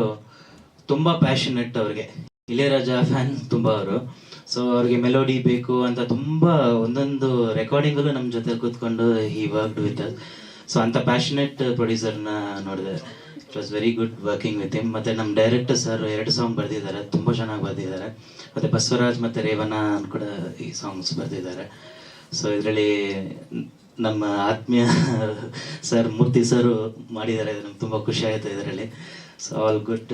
ತುಂಬ ಪ್ಯಾಷನೆಟ್ ಅವ್ರಿಗೆ. ಇಳೆಯರಾಜ ಫ್ಯಾನ್ ತುಂಬ ಅವರು. ಸೊ ಅವ್ರಿಗೆ ಮೆಲೋಡಿ ಬೇಕು ಅಂತ ತುಂಬ ಒಂದೊಂದು ರೆಕಾರ್ಡಿಂಗಲ್ಲೂ ನಮ್ಮ ಜೊತೆ ಕೂತ್ಕೊಂಡು ಈ ವರ್ಕ್ ವಿತ್ ಸೊ ಅಂಥ ಪ್ಯಾಷನೇಟ್ ಪ್ರೊಡ್ಯೂಸರ್ನ ನೋಡಿದೆ. It was very good working with him ಮತ್ತು ನಮ್ಮ ಡೈರೆಕ್ಟರ್ ಸರ್ ಎರಡು ಸಾಂಗ್ ಬರೆದಿದ್ದಾರೆ. ತುಂಬ ಚೆನ್ನಾಗಿ ಬರೆದಿದ್ದಾರೆ. ಮತ್ತು ಬಸವರಾಜ್ ಮತ್ತು ರೇವಣ್ಣ ಕೂಡ ಈ ಸಾಂಗ್ಸ್ ಬರೆದಿದ್ದಾರೆ. ಸೊ ಇದರಲ್ಲಿ ನಮ್ಮ ಆತ್ಮೀಯ [laughs] ಸರ್ ಮೂರ್ತಿ ಸರ್ ಮಾಡಿದ್ದಾರೆ. ನಮ್ಗೆ ತುಂಬ ಖುಷಿ ಆಯಿತು ಇದರಲ್ಲಿ. ಸೊ ಆಲ್ ಗುಡ್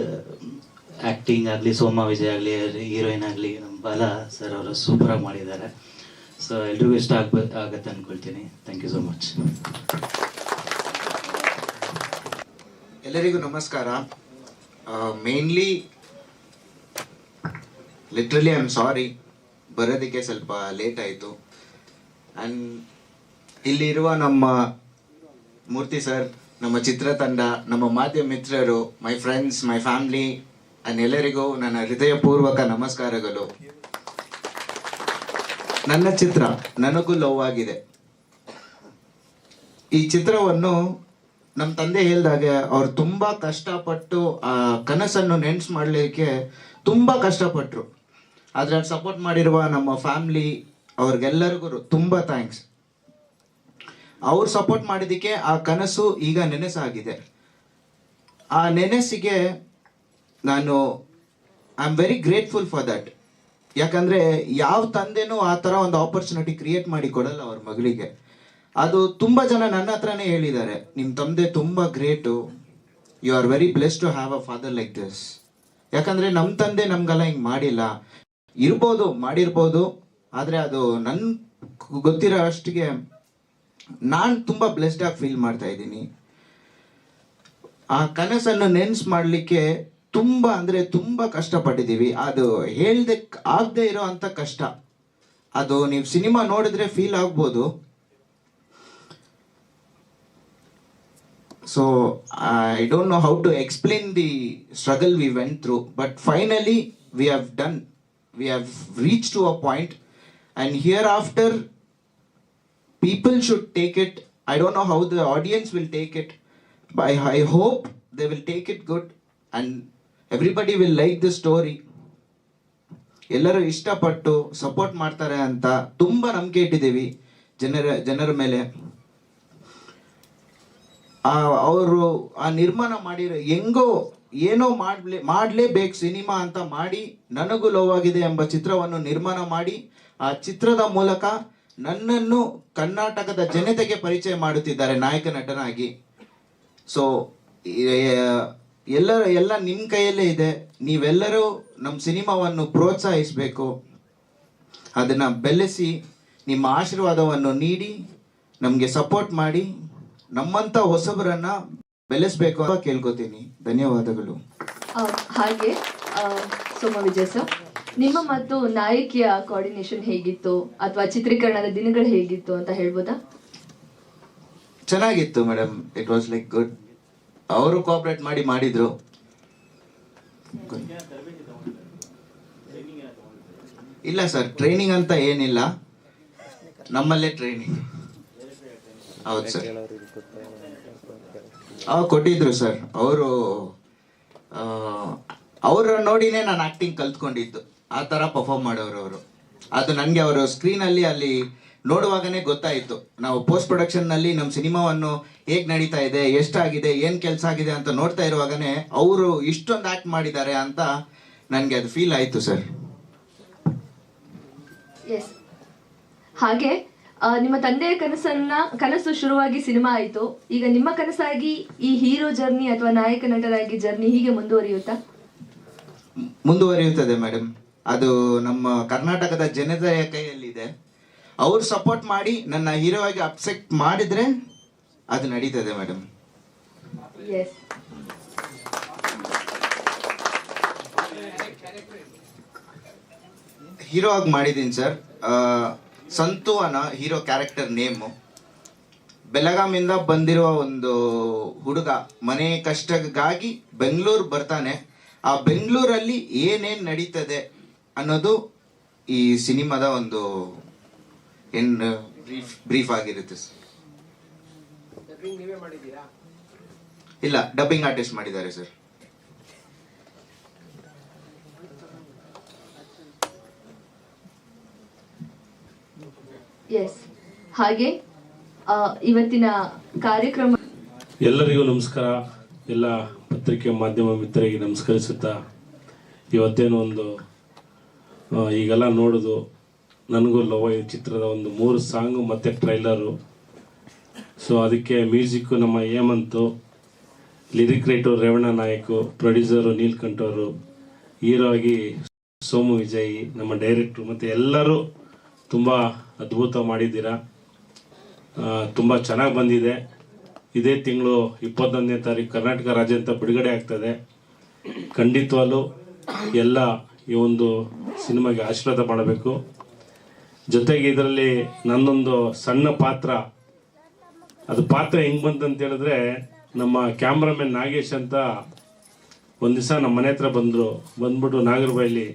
ಆ್ಯಕ್ಟಿಂಗ್ ಆಗಲಿ, ಸೋಮ ವಿಜಯ್ ಆಗಲಿ ಹೀರೋಯಿನ್ ಆಗಲಿ ನಮ್ಮ ಬಾಲ ಸರ್ ಅವರು ಸೂಪರಾಗಿ ಮಾಡಿದ್ದಾರೆ. ಸೊ ಎಲ್ರಿಗೂ ಇಷ್ಟ ಆಗ್ಬ, ಆಗತ್ತೆ ಅಂದ್ಕೊಳ್ತೀನಿ ಥ್ಯಾಂಕ್ ಯು ಸೋ ಮಚ್ ಎಲ್ಲರಿಗೂ ನಮಸ್ಕಾರ. Mainly literally I am sorry ಬರೋದಕ್ಕೆ ಸ್ವಲ್ಪ ಲೇಟ್ ಆಯಿತು. ಆ್ಯಂಡ್ ಇಲ್ಲಿರುವ ನಮ್ಮ ಮೂರ್ತಿ ಸರ್ ನಮ್ಮ ಚಿತ್ರತಂಡ ನಮ್ಮ ಮಾಧ್ಯಮ ಮಿತ್ರರು my friends my family and ಎಲ್ಲರಿಗೂ ನನ್ನ ಹೃದಯಪೂರ್ವಕ ನಮಸ್ಕಾರಗಳು. ನನ್ನ ಚಿತ್ರ ನನಗೂ ಲವ್ ಆಗಿದೆ. ಈ ಚಿತ್ರವನ್ನು ನಮ್ಮ ತಂದೆ ಹೇಳ್ದಾಗೆ ಅವ್ರು ತುಂಬಾ ಕಷ್ಟಪಟ್ಟು ಆ ಕನಸನ್ನು ನೆನ್ಸ್ ಮಾಡಲಿಕ್ಕೆ ತುಂಬಾ ಕಷ್ಟಪಟ್ರು. ಆದ್ರೆ ಸಪೋರ್ಟ್ ಮಾಡಿರುವ ನಮ್ಮ ಫ್ಯಾಮ್ಲಿ ಅವ್ರಿಗೆಲ್ಲರಿಗೂ ತುಂಬಾ ಥ್ಯಾಂಕ್ಸ್ ಅವ್ರು ಸಪೋರ್ಟ್ ಮಾಡಿದ್ದಕ್ಕೆ ಆ ಕನಸು ಈಗ ನೆನೆಸಾಗಿದೆ. ಆ ನೆನೆಸಿಗೆ ನಾನು I am very grateful for that ಯಾಕಂದ್ರೆ ಯಾವ ತಂದೆನೂ ಆ ಥರ ಒಂದು ಆಪರ್ಚುನಿಟಿ ಕ್ರಿಯೇಟ್ ಮಾಡಿ ಕೊಡಲ್ಲ ಅವ್ರ ಮಗಳಿಗೆ. ಅದು ತುಂಬ ಜನ ನನ್ನ ಹತ್ರನೇ ಹೇಳಿದ್ದಾರೆ ನಿಮ್ಮ ತಂದೆ ತುಂಬ great you are very bless to have a father like this ಯಾಕಂದ್ರೆ ನಮ್ಮ ತಂದೆ ನಮ್ಗೆಲ್ಲ ಹಿಂಗೆ ಮಾಡಿಲ್ಲ. ಇರ್ಬೋದು, ಮಾಡಿರ್ಬೋದು, ಆದರೆ ಅದು ನನ್ನ ಗೊತ್ತಿರೋ ಅಷ್ಟಿಗೆ ನಾನು ತುಂಬ ಬ್ಲೆಸ್ಡ್ ಆಗಿ ಫೀಲ್ ಮಾಡ್ತಾ ಇದ್ದೀನಿ. ಆ ಕನಸನ್ನು ನೆನ್ಸ್ ಮಾಡಲಿಕ್ಕೆ ತುಂಬ ಅಂದರೆ ತುಂಬ ಕಷ್ಟಪಟ್ಟಿದ್ದೀವಿ. ಅದು ಹೇಳ್ದೆ, ಆಗದೆ ಇರೋ ಅಂಥ ಕಷ್ಟ. ಅದು ನೀವು ಸಿನಿಮಾ ನೋಡಿದ್ರೆ ಫೀಲ್ ಆಗ್ಬೋದು. So I don't know how to explain the struggle we went through, but finally we have done. We have reached to a point, and hereafter people should take it. I don't know how the audience will take it, but I, hope they will take it good and everybody will like the story. ಎಲ್ಲರೂ ಇಷ್ಟಪಟ್ಟು ಸಪೋರ್ಟ್ ಮಾಡ್ತಾರೆ ಅಂತ ತುಂಬ ನಂಬಿಕೆ ಇಟ್ಟಿದ್ದೀವಿ ಜನರ ಜನರ ಮೇಲೆ ಅವರು ಆ ನಿರ್ಮಾಣ ಮಾಡಿರೋ ಹೆಂಗೋ ಏನೋ ಮಾಡ್ಲೇ, ಮಾಡಲೇಬೇಕು ಸಿನಿಮಾ ಅಂತ ಮಾಡಿ ನನಗೂ ಲೋವಾಗಿದೆ ಎಂಬ ಚಿತ್ರವನ್ನು ನಿರ್ಮಾಣ ಮಾಡಿ ಆ ಚಿತ್ರದ ಮೂಲಕ ನನ್ನನ್ನು ಕರ್ನಾಟಕದ ಜನತೆಗೆ ಪರಿಚಯ ಮಾಡುತ್ತಿದ್ದಾರೆ ನಾಯಕ ನಟನಾಗಿ. ಸೊ ಎಲ್ಲರ ಎಲ್ಲ ನಿಮ್ಮ ಕೈಯಲ್ಲೇ ಇದೆ. ನೀವೆಲ್ಲರೂ ನಮ್ಮ ಸಿನಿಮಾವನ್ನು ಪ್ರೋತ್ಸಾಹಿಸಬೇಕು. ಅದನ್ನು ಬೆಳೆಸಿ, ನಿಮ್ಮ ಆಶೀರ್ವಾದವನ್ನು ನೀಡಿ, ನಮಗೆ ಸಪೋರ್ಟ್ ಮಾಡಿ. ನಮ್ಮಂಥ ಹೊಸಬರನ್ನ ಬೆಳೆಸಬೇಕು ಅಂತ ಕೇಳ್ಕೊತೀನಿ. ಧನ್ಯವಾದಗಳು. ಹಾಗೆ ಸೋಮ ವಿಜಯ್ ಸರ್ ನಿಮ್ಮ ಮತ್ತು ನಾಯಕಿಯ ಕೋಆರ್ಡಿನೇಷನ್ ಹೇಗಿತ್ತು? ಅಥವಾ ಚಿತ್ರೀಕರಣದ ದಿನಗಳು ಹೇಗಿತ್ತು ಅಂತ ಹೇಳ್ಬೋದಾ? ಚೆನ್ನಾಗಿತ್ತು madam it was like good ಅವರು ಕೋಆಪರೇಟ್ ಮಾಡಿ ಮಾಡಿದ್ರು. ಇಲ್ಲ ಸರ್ ಟ್ರೈನಿಂಗ್ ಅಂತ ಏನಿಲ್ಲ. ನಮ್ಮಲ್ಲೇ ಟ್ರೈನಿಂಗ್ ಹೌದು ಸರ್. ಕೊಟ್ಟಿದ್ರು ಸರ್. ಅವರು ಅವ್ರ ನೋಡಿನೇ ನಾನು ಆಕ್ಟಿಂಗ್ ಕಲ್ತ್ಕೊಂಡಿದ್ದು. ಆ ಥರ ಪರ್ಫಾರ್ಮ್ ಮಾಡೋರು ಅವರು. ಅದು ನನಗೆ ಅವರು ಸ್ಕ್ರೀನಲ್ಲಿ ಅಲ್ಲಿ ನೋಡುವಾಗನೇ ಗೊತ್ತಾಯಿತು. ನಾವು ಪೋಸ್ಟ್ ಪ್ರೊಡಕ್ಷನ್ನಲ್ಲಿ ನಮ್ಮ ಸಿನಿಮಾವನ್ನು ಹೇಗೆ ನಡೀತಾ ಇದೆ ಎಷ್ಟಾಗಿದೆ ಏನು ಕೆಲಸ ಆಗಿದೆ ಅಂತ ನೋಡ್ತಾ ಇರುವಾಗನೇ ಅವರು ಇಷ್ಟೊಂದು ಆ್ಯಕ್ಟ್ ಮಾಡಿದ್ದಾರೆ ಅಂತ ನನಗೆ ಅದು ಫೀಲ್ ಆಯಿತು ಸರ್. ಎಸ್ ಹಾಗೆ ನಿಮ್ಮ ತಂದೆಯ ಕನಸನ್ನ ಕನಸು ಶುರುವಾಗಿ ಸಿನಿಮಾ ಆಯಿತು. ಈಗ ನಿಮ್ಮ ಕನಸಾಗಿ ಈ ಹೀರೋ ಜರ್ನಿ ಅಥವಾ ನಾಯಕ ನಟರಾಗಿ ಜರ್ನಿ ಹೀಗೆ ಮುಂದುವರಿಯುತ್ತಾ? ಮುಂದುವರಿಯುತ್ತದೆ ಮೇಡಮ್ ಅದು ನಮ್ಮ ಕರ್ನಾಟಕದ ಜನತೆಯ ಕೈಯಲ್ಲಿದೆ. ಅವರು ಸಪೋರ್ಟ್ ಮಾಡಿ ನನ್ನ ಹೀರೋ ಆಗಿ ಅಪ್ಸೆಕ್ಟ್ ಮಾಡಿದ್ರೆ ಅದು ನಡೀತದೆ ಮೇಡಮ್ ಹೀರೋ ಆಗಿ ಮಾಡಿದ್ದೀನಿ ಸರ್ ಸಂತು ಅನ್ನೋ ಹೀರೋ ಕ್ಯಾರೆಕ್ಟರ್ ನೇಮು. ಬೆಳಗಾಮಿಂದ ಬಂದಿರುವ ಒಂದು ಹುಡುಗ ಮನೆ ಕಷ್ಟಕ್ಕಾಗಿ ಬೆಂಗಳೂರು ಬರ್ತಾನೆ. ಆ ಬೆಂಗಳೂರಲ್ಲಿ ಏನೇನ್ ನಡೀತದೆ ಅನ್ನೋದು ಈ ಸಿನಿಮಾದ ಒಂದು ಏನು ಬ್ರೀಫ್ ಬ್ರೀಫ್ ಆಗಿರುತ್ತೆ ಸರ್. ಇಲ್ಲ ಡಬ್ಬಿಂಗ್ ಆರ್ಟಿಸ್ಟ್ ಮಾಡಿದ್ದಾರೆ ಸರ್. ಎಸ್ ಹಾಗೆ ಇವತ್ತಿನ ಕಾರ್ಯಕ್ರಮ ಎಲ್ಲರಿಗೂ ನಮಸ್ಕಾರ. ಎಲ್ಲ ಪತ್ರಿಕೆ ಮಾಧ್ಯಮ ಮಿತ್ರರಿಗೆ ನಮಸ್ಕರಿಸುತ್ತಾ, ಇವತ್ತೇನು ಒಂದು ಈಗೆಲ್ಲ ನೋಡೋದು, ನನಗೂ ಲವ ಈ ಚಿತ್ರದ ಒಂದು ಮೂರು ಸಾಂಗು ಮತ್ತು ಟ್ರೈಲರು ಸೊ ಅದಕ್ಕೆ ಮ್ಯೂಸಿಕ್ಕು ನಮ್ಮ Hemanth lyric writer Revanna Nayak producer Neelkanth ಅವರು ಹೀರೋ ಆಗಿ ಸೋಮು ವಿಜಯ್, ನಮ್ಮ ಡೈರೆಕ್ಟ್ರು ಮತ್ತು ಎಲ್ಲರೂ ತುಂಬ ಅದ್ಭುತ ಮಾಡಿದ್ದೀರಾ? ತುಂಬ ಚೆನ್ನಾಗಿ ಬಂದಿದೆ. ಇದೇ ತಿಂಗಳು ಇಪ್ಪತ್ತೊಂದನೇ ತಾರೀಕು ಕರ್ನಾಟಕ ರಾಜ್ಯಂತ ಬಿಡುಗಡೆ ಆಗ್ತದೆ. ಖಂಡಿತವಾಗ್ಲೂ ಎಲ್ಲ ಈ ಒಂದು ಸಿನಿಮಾಗೆ ಆಶೀರ್ವಾದ ಮಾಡಬೇಕು. ಜೊತೆಗೆ ಇದರಲ್ಲಿ ನನ್ನೊಂದು ಸಣ್ಣ ಪಾತ್ರ. ಅದು ಪಾತ್ರ ಹೆಂಗೆ ಬಂತಂತ ಹೇಳಿದ್ರೆ, ನಮ್ಮ ಕ್ಯಾಮ್ರಾಮನ್ ನಾಗೇಶ್ ಅಂತ ಒಂದು ದಿವಸ ನಮ್ಮ ಮನೆ ಹತ್ರ ಬಂದರು. ಬಂದ್ಬಿಟ್ಟು ನಾಗರಬೈಲಿ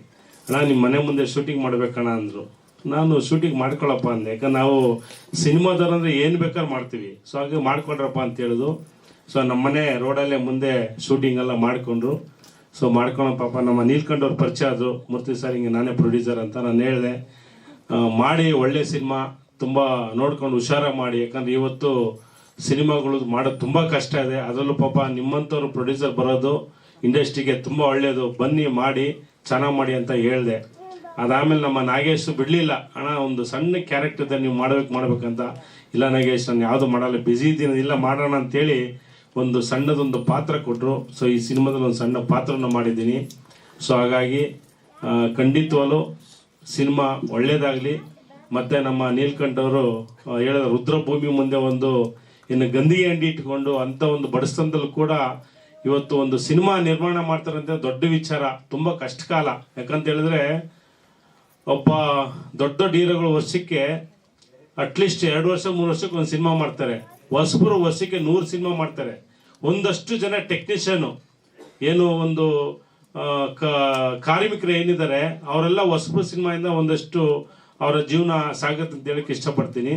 ಅಣ್ಣ ನಿಮ್ಮ ಮನೆ ಮುಂದೆ ಶೂಟಿಂಗ್ ಮಾಡ್ಬೇಕಣ್ಣ, ಅಂದರು. ನಾನು ಶೂಟಿಂಗ್ ಮಾಡ್ಕೊಳಪ್ಪ ಅಂದೆ. ಯಾಕಂದ್ರೆ ನಾವು ಸಿನಿಮಾದವ್ರು ಅಂದರೆ ಏನು ಬೇಕಾದ್ರೂ ಮಾಡ್ತೀವಿ. ಸೊ ಹಾಗೆ ಮಾಡ್ಕೊಂಡ್ರಪ್ಪ ಅಂತ ಹೇಳಿದ್ರು ಸೊ ನಮ್ಮ ಮನೆ ರೋಡಲ್ಲೇ ಮುಂದೆ ಶೂಟಿಂಗ್ ಎಲ್ಲ ಮಾಡಿಕೊಂಡ್ರು. ಸೊ ಮಾಡ್ಕೊಳ ಪಾಪ. ನಮ್ಮ ನೀಲ್ಕಂಡವ್ರು ಪರಿಚಯ ಆದರು. ಮೂರ್ತಿ ಸರ್, ಹಿಂಗೆ ನಾನೇ ಪ್ರೊಡ್ಯೂಸರ್ ಅಂತ ನಾನು ಹೇಳಿದೆ. ಮಾಡಿ ಒಳ್ಳೆ ಸಿನಿಮಾ ತುಂಬ ನೋಡ್ಕೊಂಡು ಹುಷಾರಾಗಿ ಮಾಡಿ. ಯಾಕಂದ್ರೆ ಇವತ್ತು ಸಿನಿಮಾಗಳು ಮಾಡೋದು ತುಂಬ ಕಷ್ಟ ಇದೆ. ಅದರಲ್ಲೂ ಪಾಪ ನಿಮ್ಮಂಥವ್ರು ಪ್ರೊಡ್ಯೂಸರ್ ಬರೋದು ಇಂಡಸ್ಟ್ರಿಗೆ ತುಂಬ ಒಳ್ಳೆಯದು ಬನ್ನಿ, ಮಾಡಿ, ಚೆನ್ನಾಗಿ ಮಾಡಿ ಅಂತ ಹೇಳಿದೆ. ಅದಾದಮೇಲೆ ನಮ್ಮ ನಾಗೇಶ್ ಬಿಡಲಿಲ್ಲ. ಅಣ್ಣ, ಒಂದು ಸಣ್ಣ ಕ್ಯಾರೆಕ್ಟರ್ ನೀವು ಮಾಡ್ಬೇಕು, ಮಾಡ್ಬೇಕಂತ. ಇಲ್ಲ ನಾಗೇಶ್, ನಾನು ಯಾವುದು ಮಾಡಲ್ಲ ಬ್ಯುಸಿ ಇದ್ದೀನಿ, ಇಲ್ಲ ಮಾಡೋಣ ಅಂತೇಳಿ ಒಂದು ಸಣ್ಣದೊಂದು ಪಾತ್ರ ಕೊಟ್ಟರು ಸೊ ಈ ಸಿನಿಮಾದಲ್ಲಿ ಒಂದು ಸಣ್ಣ ಪಾತ್ರನ ಮಾಡಿದ್ದೀನಿ. ಸೊ ಹಾಗಾಗಿ ಖಂಡಿತವಾಗಲೂ ಸಿನಿಮಾ ಒಳ್ಳೇದಾಗಲಿ. ಮತ್ತು ನಮ್ಮ ನೀಲ್ಕಂಠವರು ಹೇಳಿದ ರುದ್ರಭೂಮಿ ಮುಂದೆ ಒಂದು, ಇನ್ನು ಗಂಧಿ ಅಂಡಿ ಇಟ್ಕೊಂಡು ಅಂಥ ಒಂದು ಬಡಿಸ್ತಂದಲ್ಲೂ ಕೂಡ ಇವತ್ತು ಒಂದು ಸಿನಿಮಾ ನಿರ್ಮಾಣ ಮಾಡ್ತಾರಂತ, ದೊಡ್ಡ ವಿಚಾರ. ತುಂಬ ಕಷ್ಟಕಾಲ. ಯಾಕಂತ ಹೇಳಿದ್ರೆ ಒಬ್ಬ ದೊಡ್ಡ ದೊಡ್ಡ ಹೀರೋಗಳು ವರ್ಷಕ್ಕೆ ಅಟ್ಲೀಸ್ಟ್ ಎರಡು ವರ್ಷ, ಮೂರು ವರ್ಷಕ್ಕೆ ಒಂದು ಸಿನಿಮಾ ಮಾಡ್ತಾರೆ. ಹೊಸಬರು ವರ್ಷಕ್ಕೆ ನೂರು ಸಿನಿಮಾ ಮಾಡ್ತಾರೆ. ಒಂದಷ್ಟು ಜನ ಟೆಕ್ನಿಷಿಯನು ಏನು ಒಂದು ಕಾರ್ಮಿಕರು ಏನಿದ್ದಾರೆ, ಅವರೆಲ್ಲ ಹೊಸಬರು ಸಿನಿಮಾಯಿಂದ ಒಂದಷ್ಟು ಅವರ ಜೀವನ ಸಾಗುತ್ತೆ ಅಂತ ಹೇಳಕ್ಕೆ ಇಷ್ಟಪಡ್ತೀನಿ.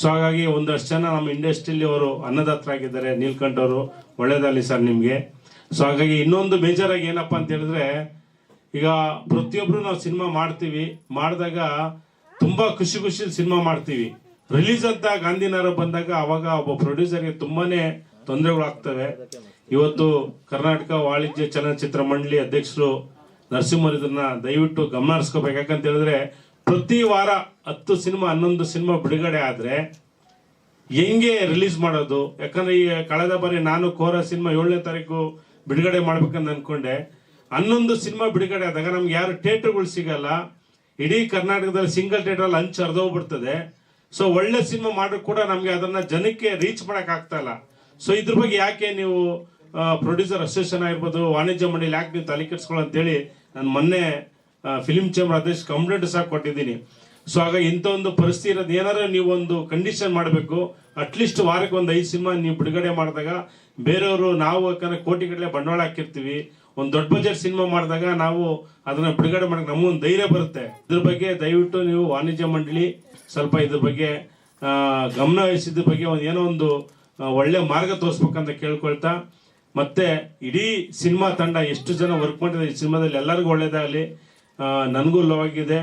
ಸೊ ಹಾಗಾಗಿ ಒಂದಷ್ಟು ಜನ ನಮ್ಮ ಇಂಡಸ್ಟ್ರಿಯಲ್ಲಿ ಅವರು ಅನ್ನದಾತರಾಗಿದ್ದಾರೆ ಆಗಿದ್ದಾರೆ. ಅವರು, ಒಳ್ಳೇದಾಗಲಿ ಸರ್ ನಿಮಗೆ. ಸೊ ಹಾಗಾಗಿ ಇನ್ನೊಂದು ಮೇಜರಾಗಿ ಏನಪ್ಪ ಅಂತ ಹೇಳಿದ್ರೆ ಈಗ ಪ್ರತಿಯೊಬ್ರು ನಾವು ಸಿನಿಮಾ ಮಾಡ್ತೀವಿ, ಮಾಡಿದಾಗ ತುಂಬಾ ಖುಷಿ ಖುಷಿ ಸಿನಿಮಾ ಮಾಡ್ತೀವಿ. ರಿಲೀಸ್ ಅಂತ ಗಾಂಧಿನಗರ ಬಂದಾಗ ಅವಾಗ ಒಬ್ಬ ಪ್ರೊಡ್ಯೂಸರ್ಗೆ ತುಂಬಾನೇ ತೊಂದರೆಗಳಾಗ್ತವೆ. ಇವತ್ತು ಕರ್ನಾಟಕ ವಾಣಿಜ್ಯ ಚಲನಚಿತ್ರ ಮಂಡಳಿ ಅಧ್ಯಕ್ಷರು ನರಸಿಂಹರ್ ಇದನ್ನ ದಯವಿಟ್ಟು ಗಮನ ಹರಿಸ್ಕೋಬೇಕು ಯಾಕಂತ ಹೇಳಿದ್ರೆ, ಪ್ರತಿ ವಾರ ಹತ್ತು ಸಿನಿಮಾ, ಹನ್ನೊಂದು ಸಿನಿಮಾ ಬಿಡುಗಡೆ ಆದ್ರೆ ಹೆಂಗೆ ರಿಲೀಸ್ ಮಾಡೋದು? ಯಾಕಂದ್ರೆ ಈ ಕಳೆದ ಬಾರಿ ನಾನು ಕೋರ ಸಿನಿಮಾ ಏಳನೇ ತಾರೀಕು ಬಿಡುಗಡೆ ಮಾಡ್ಬೇಕಂತ ಅನ್ಕೊಂಡೆ. ಹನ್ನೊಂದು ಸಿನಿಮಾ ಬಿಡುಗಡೆ ಆದಾಗ ನಮ್ಗೆ ಯಾರು ಥಿಯೇಟರ್ಗಳು ಸಿಗಲ್ಲ, ಇಡೀ ಕರ್ನಾಟಕದಲ್ಲಿ ಸಿಂಗಲ್ ಥಿಯೇಟರ್ ಅಲ್ಲಿ ಹಂಚ್ ಹರಿದೋಗ್ಬಿಡ್ತದೆ. ಸೊ ಒಳ್ಳೆ ಸಿನಿಮಾ ಮಾಡಿದ್ರು ಕೂಡ ನಮಗೆ ಅದನ್ನ ಜನಕ್ಕೆ ರೀಚ್ ಮಾಡಕ್ ಆಗ್ತಾ ಇಲ್ಲ. ಸೊ ಇದ್ರ ಬಗ್ಗೆ ಯಾಕೆ ನೀವು ಪ್ರೊಡ್ಯೂಸರ್ ಅಸೋಸಿಯೇಷನ್ ಆಗಿರ್ಬೋದು, ವಾಣಿಜ್ಯ ಮಂಡಳಿ ಯಾಕೆ ನೀವು ತಲೆ ಅಂತ ಅಂತೇಳಿ ನಾನು ಮೊನ್ನೆ ಫಿಲ್ಮ್ ಚೇಂಬರ್ ಅಧ್ಯಕ್ಷ ಕಂಪ್ಲೇಂಟ್ ಸಹ ಕೊಟ್ಟಿದ್ದೀನಿ. ಸೊ ಆಗ ಇಂಥ ಒಂದು ಪರಿಸ್ಥಿತಿ ಇರೋದು ಏನಾದ್ರೂ ನೀವು ಒಂದು ಕಂಡೀಷನ್ ಮಾಡಬೇಕು ಅಟ್ಲೀಸ್ಟ್ ವಾರಕ್ಕೆ ಒಂದು ಐದು ಸಿನಿಮಾ ನೀವು ಬಿಡುಗಡೆ ಮಾಡಿದಾಗ ಬೇರೆಯವರು ನಾವು ಯಾಕಂದ್ರೆ ಕೋಟಿಗಟ್ಟಲೆ ಬಂಡವಾಳ ಹಾಕಿರ್ತೀವಿ ಒಂದು ದೊಡ್ಡ ಬಜೆಟ್ ಸಿನಿಮಾ ಮಾಡಿದಾಗ ನಾವು ಅದನ್ನ ಬಿಡುಗಡೆ ಮಾಡಕ್ಕೆ ನಮಗೊಂದು ಧೈರ್ಯ ಬರುತ್ತೆ. ಇದ್ರ ಬಗ್ಗೆ ದಯವಿಟ್ಟು ನೀವು ವಾಣಿಜ್ಯ ಮಂಡಳಿ ಸ್ವಲ್ಪ ಇದ್ರ ಬಗ್ಗೆ ಗಮನ ಬಗ್ಗೆ ಒಂದು ಏನೋ ಒಂದು ಒಳ್ಳೆ ಮಾರ್ಗ ತೋರಿಸ್ಬೇಕಂತ ಕೇಳ್ಕೊಳ್ತಾ, ಮತ್ತೆ ಇಡೀ ಸಿನಿಮಾ ತಂಡ ಎಷ್ಟು ಜನ ವರ್ಕ್ ಮಾಡಿದ್ರೆ ಈ ಸಿನಿಮಾದಲ್ಲಿ ಎಲ್ಲರಿಗೂ ಒಳ್ಳೇದಾಗಲಿ. ನನಗೂ ಲವಾಗಿದೆ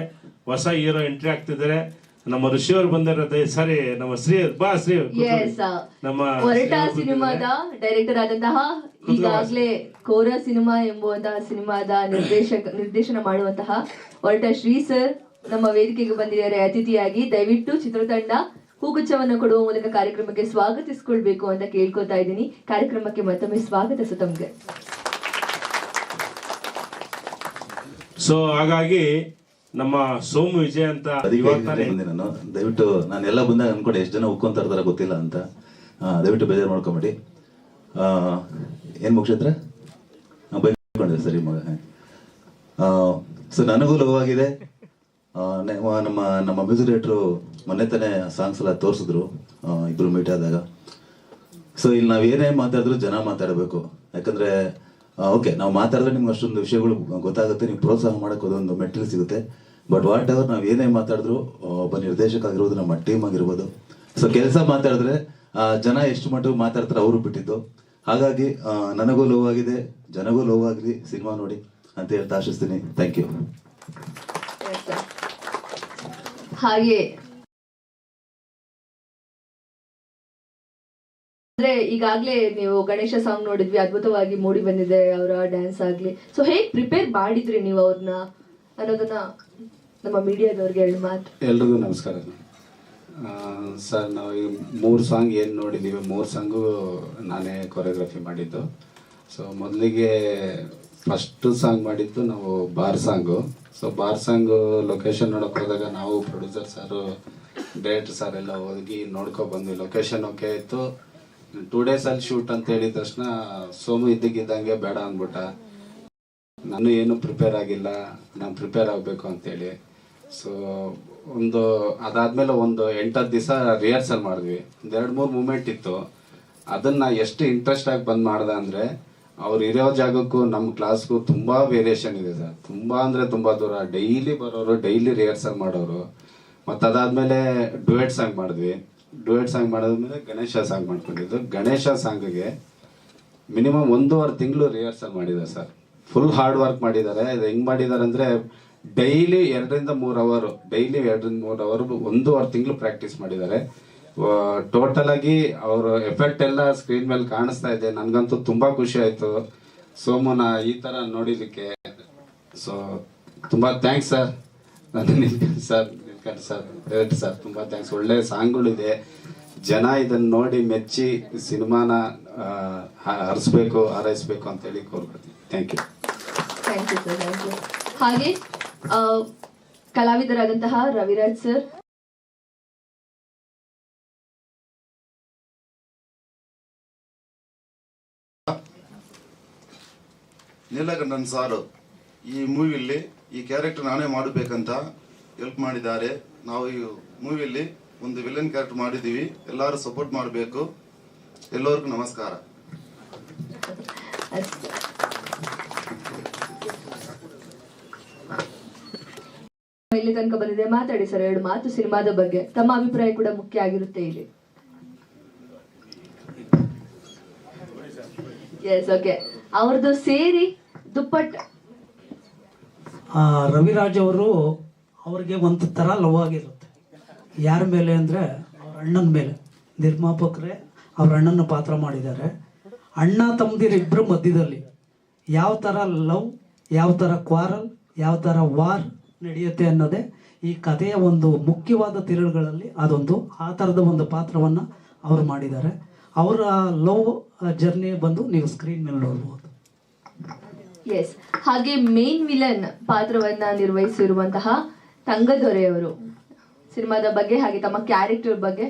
ಹೊಸ ಹೀರೋ ಎಂಟ್ರಿ ಆಗ್ತಿದ್ದಾರೆ. ನಮ್ಮ ಋಷಿ ಅವರು ಬಂದಿರೋದೇ ಸರಿ ನಮ್ಮ ಶ್ರೀ ಬಾ ಶ್ರೀ ಎಸ್ ನಮ್ಮ ಹೊರಟ ಸಿನಿಮಾದ ಡೈರೆಕ್ಟರ್ ಆದಂತಹ. ಈಗಾಗಲೇ ಕೋರ ಸಿನಿಮಾ ಎಂಬುವಂತಹ ಸಿನಿಮಾದ ನಿರ್ದೇಶಕ ನಿರ್ದೇಶನ ಮಾಡುವಂತಹ ಹೊರಟ ಶ್ರೀ ಸರ್ ನಮ್ಮ ವೇದಿಕೆಗೆ ಬಂದಿದ್ದಾರೆ ಅತಿಥಿಯಾಗಿ. ದಯವಿಟ್ಟು ಚಿತ್ರತಂಡ ಹೂಗುಚ್ಛವನ್ನು ಕೊಡುವ ಮೂಲಕ ಕಾರ್ಯಕ್ರಮಕ್ಕೆ ಸ್ವಾಗತಿಸಿಕೊಳ್ಬೇಕು ಅಂತ ಕೇಳ್ಕೊತಾ ಇದ್ದೀನಿ. ಕಾರ್ಯಕ್ರಮಕ್ಕೆ ಮತ್ತೊಮ್ಮೆ ಸ್ವಾಗತ ಸೊ ತಮ್ಗೆ. ಸೊ ಹಾಗಾಗಿ ನಮ್ಮ ಸೋಮು ವಿಜಯ್ ಅಂತ ಬಂದೆ ನಾನು? ದಯವಿಟ್ಟು ನಾನು ಎಲ್ಲ ಬಂದಾಗ ಅನ್ಕೊಂಡೆ ಎಷ್ಟು ಜನ ಉಕ್ಕೊಂತ ಇರ್ತಾರ ಗೊತ್ತಿಲ್ಲ ಅಂತ. ದಯವಿಟ್ಟು ಬೇಜಾರು ಮಾಡ್ಕೊಂಬಿಡಿ. ಏನು ಮುಕ್ಷೇತ್ರ ಸರಿ ಮಗ ಸೊ ನನಗೂ ಲವ್ ಆಗಿದೆ ನಮ್ಮ ನಮ್ಮ ಮ್ಯೂಸಿಕ್ ಡೈರೆಕ್ಟ್ರು ಮೊನ್ನೆ ತಾನೇ ಸಾಂಗ್ಸ್ ಎಲ್ಲ ತೋರಿಸಿದ್ರು. ಇಬ್ರು ಮೀಟ್ ಆದಾಗ. ಸೊ ಇಲ್ಲಿ ನಾವು ಏನೇ ಮಾತಾಡಿದ್ರು ಜನ ಮಾತಾಡಬೇಕು. ಯಾಕಂದ್ರೆ ಓಕೆ ನಾವು ಮಾತಾಡಿದ್ರೆ ನಿಮ್ಗೆ ಅಷ್ಟೊಂದು ವಿಷಯಗಳು ಗೊತ್ತಾಗುತ್ತೆ, ನೀವು ಪ್ರೋತ್ಸಾಹ ಮಾಡೋಕೆ ಅದೊಂದು ಮೆಟೀರಿಯಲ್ ಸಿಗುತ್ತೆ. ಬಟ್ ವಾಟ್ ಎವರ್ ನಾವು ಏನೇ ಮಾತಾಡಿದ್ರು ಒಬ್ಬ ನಿರ್ದೇಶಕ ಆಗಿರ್ಬೋದು, ನಮ್ಮ ಟೀಮ್ ಆಗಿರ್ಬೋದು. ಸೊ ಕೆಲಸ ಮಾತಾಡಿದ್ರೆ ಜನ ಎಷ್ಟು ಮಟ್ಟಿಗೆ ಮಾತಾಡ್ತಾರೆ ಅವರು ಬಿಟ್ಟಿದ್ದು. ಹಾಗಾಗಿ ನನಗೂ ಲೋ ಆಗಿದೆ, ಜನಗೂ ನೋವಾಗಲಿ ಸಿನಿಮಾ ನೋಡಿ ಅಂತ ಹೇಳ್ತಾ ಆಶಿಸ್ತೀನಿ. ಥ್ಯಾಂಕ್ ಯು ಹಾಗೆ ಅಂದ್ರೆ ಈಗಾಗ್ಲೇ ನೀವು ಗಣೇಶ ಸಾಂಗ್ ನೋಡಿದ್ವಿ, ಅದ್ಭುತವಾಗಿ ಮೂಡಿ ಬಂದಿದೆ ಅವರ ಡ್ಯಾನ್ಸ್ ಆಗ್ಲಿ. ಸೊ ಹೇಗ್ ಪ್ರಿಪೇರ್ ಮಾಡಿದ್ರಿ ನೀವು ಅವ್ರನ್ನ ಅನ್ನೋದನ್ನ ನಮ್ಮ ಮೀಡಿಯಾದವ್ರಿಗೆ ಎರಡು ಮಾತು ಎಲ್ರಿಗೂ ನಮಸ್ಕಾರ. ಸರ್, ನಾವು ಈ ಮೂರು ಸಾಂಗ್ ಏನು ನೋಡಿದ್ದೀವಿ ಮೂರು ಸಾಂಗು ನಾನೇ ಕೊರಿಯೋಗ್ರಫಿ ಮಾಡಿದ್ದು. ಸೊ ಮೊದಲಿಗೆ ಫಸ್ಟ್ ಸಾಂಗ್ ಮಾಡಿದ್ದು ನಾವು bar song so bar song location ನೋಡೋಕೆ ಹೋದಾಗ ನಾವು ಪ್ರೊಡ್ಯೂಸರ್ ಸಾರು ಡೈರೆಕ್ಟರ್ ಸರ್ ಎಲ್ಲ ಹೋಗಿ ನೋಡ್ಕೊ ಬಂದ್ವಿ. ಲೊಕೇಶನ್ ಓಕೆ ಇತ್ತು ಟೂ ಡೇಸಲ್ಲಿ ಶೂಟ್ ಅಂತ ಹೇಳಿದ ತಕ್ಷಣ ಸೋಮು ಇದ್ದಕ್ಕಿದ್ದಂಗೆ ಬೇಡ ಅಂದ್ಬಿಟ್ಟ. ನಾನು ಏನು ಪ್ರಿಪೇರ್ ಆಗಿಲ್ಲ, ನಾನು ಪ್ರಿಪೇರ್ ಆಗಬೇಕು ಅಂತೇಳಿ ಸೊ ಒಂದು ಅದಾದ್ಮೇಲೆ ಒಂದು ಎಂಟತ್ತು ದಿವಸ ರಿಹರ್ಸಲ್ ಮಾಡಿದ್ವಿ. ಒಂದು ಎರಡು ಮೂರು ಮೂಮೆಂಟ್ ಇತ್ತು. ಅದನ್ನ ಎಷ್ಟು ಇಂಟ್ರೆಸ್ಟ್ ಆಗಿ ಬಂದ್ ಮಾಡ್ದೆ ಅಂದ್ರೆ, ಅವ್ರು ಇರೋ ಜಾಗಕ್ಕೂ ನಮ್ಮ ಕ್ಲಾಸ್ಗೂ ತುಂಬಾ ವೇರಿಯೇಷನ್ ಇದೆ ಸರ್. ತುಂಬಾ ಅಂದ್ರೆ ತುಂಬಾ ದೂರ. ಡೈಲಿ ಬರೋರು ಡೈಲಿ ರಿಹರ್ಸಲ್ ಮಾಡೋರು. ಮತ್ತೆ ಅದಾದ್ಮೇಲೆ ಡುಯೆಟ್ ಸಾಂಗ್ ಮಾಡಿದ್ವಿ. ಡುಯೆಟ್ ಸಾಂಗ್ ಮಾಡಿದ್ಮೇಲೆ ಗಣೇಶ ಸಾಂಗ್ ಮಾಡ್ಕೊಂಡಿದ್ದು. ಗಣೇಶ ಸಾಂಗ್ಗೆ ಮಿನಿಮಮ್ ಒಂದೂವರೆ ತಿಂಗಳು ರಿಹರ್ಸಲ್ ಮಾಡಿದ್ದಾರೆ ಸರ್. ಫುಲ್ ಹಾರ್ಡ್ ವರ್ಕ್ ಮಾಡಿದ್ದಾರೆ. ಇದು ಹೆಂಗ್ ಮಾಡಿದ್ದಾರೆ ಅಂದರೆ ಡೈಲಿ ಎರಡರಿಂದ ಮೂರು ಅವರು ಡೈಲಿ ಎರಡರಿಂದ ಮೂರು ಅವರು ಒಂದೂವರೆ ತಿಂಗಳು ಪ್ರಾಕ್ಟೀಸ್ ಮಾಡಿದ್ದಾರೆ. ಟೋಟಲ್ ಆಗಿ ಅವ್ರ ಎಫೆಕ್ಟ್ ಎಲ್ಲ ಸ್ಕ್ರೀನ್ ಮೇಲೆ ಕಾಣಿಸ್ತಾ ಇದೆ. ನನಗಂತೂ ತುಂಬ ಖುಷಿ ಆಯಿತು. ಸೋಮನ ಈ ಥರ ನೋಡಿದಕ್ಕೆ ಸೊ ತುಂಬ ಥ್ಯಾಂಕ್ಸ್ ಸರ್ ನನ್ನ sir Neelkanth sir direct sir ತುಂಬಾ ಥ್ಯಾಂಕ್ಸ್ ಒಳ್ಳೆ ಸಾಂಗ್ಗಳಿದೆ. ಜನ ಇದನ್ನ ನೋಡಿ ಮೆಚ್ಚಿ ಸಿನಿಮಾನ ಹರಿಸ್ಬೇಕು ಹಾರೈಸ್ಬೇಕು ಅಂತ ಹೇಳಿ thank you thank you sir thank you ಹಾಗೆ ಕಲಾವಿದರಾದಂತಹ ರವಿರಾಜ್ ಸರ್ ನೀಲಕಂಠನ್ ಸಾರು ಈ ಮೂವಿಲಿ ಈ ಕ್ಯಾರೆಕ್ಟರ್ ನಾನೇ ಮಾಡಬೇಕಂತ ಹೆಲ್ಪ್ ಮಾಡಿದ್ದಾರೆ. ನಾವು ಈ ಮೂವಿಯಲ್ಲಿ ಒಂದು ವಿಲನ್ ಕ್ಯಾರೆಕ್ಟರ್ ಮಾಡಿದ್ದೀವಿ. ಎಲ್ಲರೂ ಸಪೋರ್ಟ್ ಮಾಡಬೇಕು. ಎಲ್ಲರಿಗೂ ನಮಸ್ಕಾರ. ಇಲ್ಲಿ ತನಕ ಬಂದಿದೆ. ಮಾತಾಡಿ ಸರ್ ಎರಡು ಮಾತು ಸಿನಿಮಾದ ಬಗ್ಗೆ. ತಮ್ಮ ಅಭಿಪ್ರಾಯ ಕೂಡ ಮುಖ್ಯ ಆಗಿರುತ್ತೆ ಇಲ್ಲಿ. ಎಸ್ ಓಕೆ ಅವ್ರದ್ದು ಸೇರಿ ದುಪ್ಪಟ್ಟ. ಆ, ರವಿರಾಜ್ ಅವರು ಅವ್ರಿಗೆ ಒಂದು ಥರ ಲವ್ ಆಗಿರುತ್ತೆ. ಯಾರ ಮೇಲೆ ಅಂದರೆ ಅವ್ರ ಅಣ್ಣನ ಮೇಲೆ. ನಿರ್ಮಾಪಕರೇ ಅವ್ರ ಅಣ್ಣನ ಪಾತ್ರ ಮಾಡಿದ್ದಾರೆ. ಅಣ್ಣ ತಮ್ಮದಿರಿಬ್ಬರು ಮಧ್ಯದಲ್ಲಿ ಯಾವ ಥರ ಲವ್, ಯಾವ ಥರ ಕ್ವಾರಲ್, ಯಾವ ಥರ ವಾರ್ ನಡೆಯುತ್ತೆ ಅನ್ನೋದೇ ಈ ಕಥೆಯ ಒಂದು ಮುಖ್ಯವಾದ ತಿರುಳುಗಳಲ್ಲಿ ಅದೊಂದು. ಆ ಥರದ ಒಂದು ಪಾತ್ರವನ್ನು ಅವರು ಮಾಡಿದ್ದಾರೆ. ಅವರ ಲವ್ ಜರ್ನಿ ಬಂದು ನೀವು ಸ್ಕ್ರೀನ್ ಮೇಲೆ ನೋಡ್ಬೋದು. ಎಸ್ ಹಾಗೆ ಮೇನ್ ವಿಲನ್ ಪಾತ್ರವನ್ನ ನಿರ್ವಹಿಸಿರುವಂತಹ ತಂಗದೊರೆಯವರು. ಸಿನಿಮಾದ ಬಗ್ಗೆ ಹಾಗೆ ತಮ್ಮ ಕ್ಯಾರೆಕ್ಟರ್ ಬಗ್ಗೆ.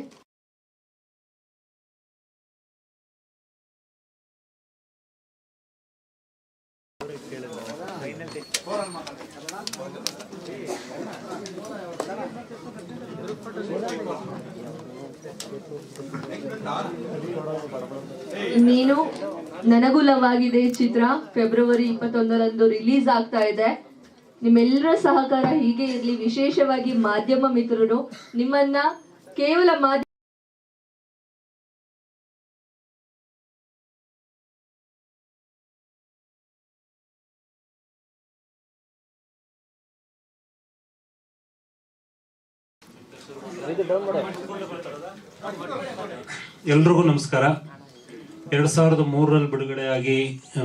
ನೀನು ನನಗುಲವಾಗಿದೆ ಚಿತ್ರ. ಫೆಬ್ರವರಿ ಇಪ್ಪತ್ತೊಂದರಂದು ರಿಲೀಸ್ ಆಗ್ತಾ ಇದೆ. ನಿಮ್ಮೆಲ್ಲರ ಸಹಕಾರ ಹೀಗೆ ಇರಲಿ. ವಿಶೇಷವಾಗಿ ಮಾಧ್ಯಮ ಮಿತ್ರರು, ನಿಮ್ಮನ್ನ ಕೇವಲ ಮಾಧ್ಯಮ ಎಲ್ರಿಗೂ ನಮಸ್ಕಾರ. ಎರಡ್ ಸಾವಿರದ ಮೂರರಲ್ಲಿ ಬಿಡುಗಡೆಯಾಗಿ,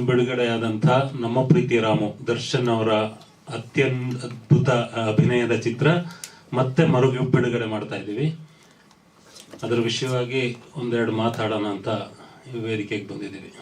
ಬಿಡುಗಡೆಯಾದಂಥ ನಮ್ಮ ಪ್ರೀತಿ ರಾಮು, ದರ್ಶನ್ ಅವರ ಅತ್ಯಂತ ಅದ್ಭುತ ಅಭಿನಯದ ಚಿತ್ರ. ಮತ್ತೆ ಮರುಗಿ ಬಿಡುಗಡೆ ಮಾಡ್ತಾ ಇದ್ದೀವಿ. ಅದರ ವಿಷಯವಾಗಿ ಒಂದೆರಡು ಮಾತಾಡೋಣ ಅಂತ ವೇದಿಕೆಗೆ ಬಂದಿದ್ದೀವಿ.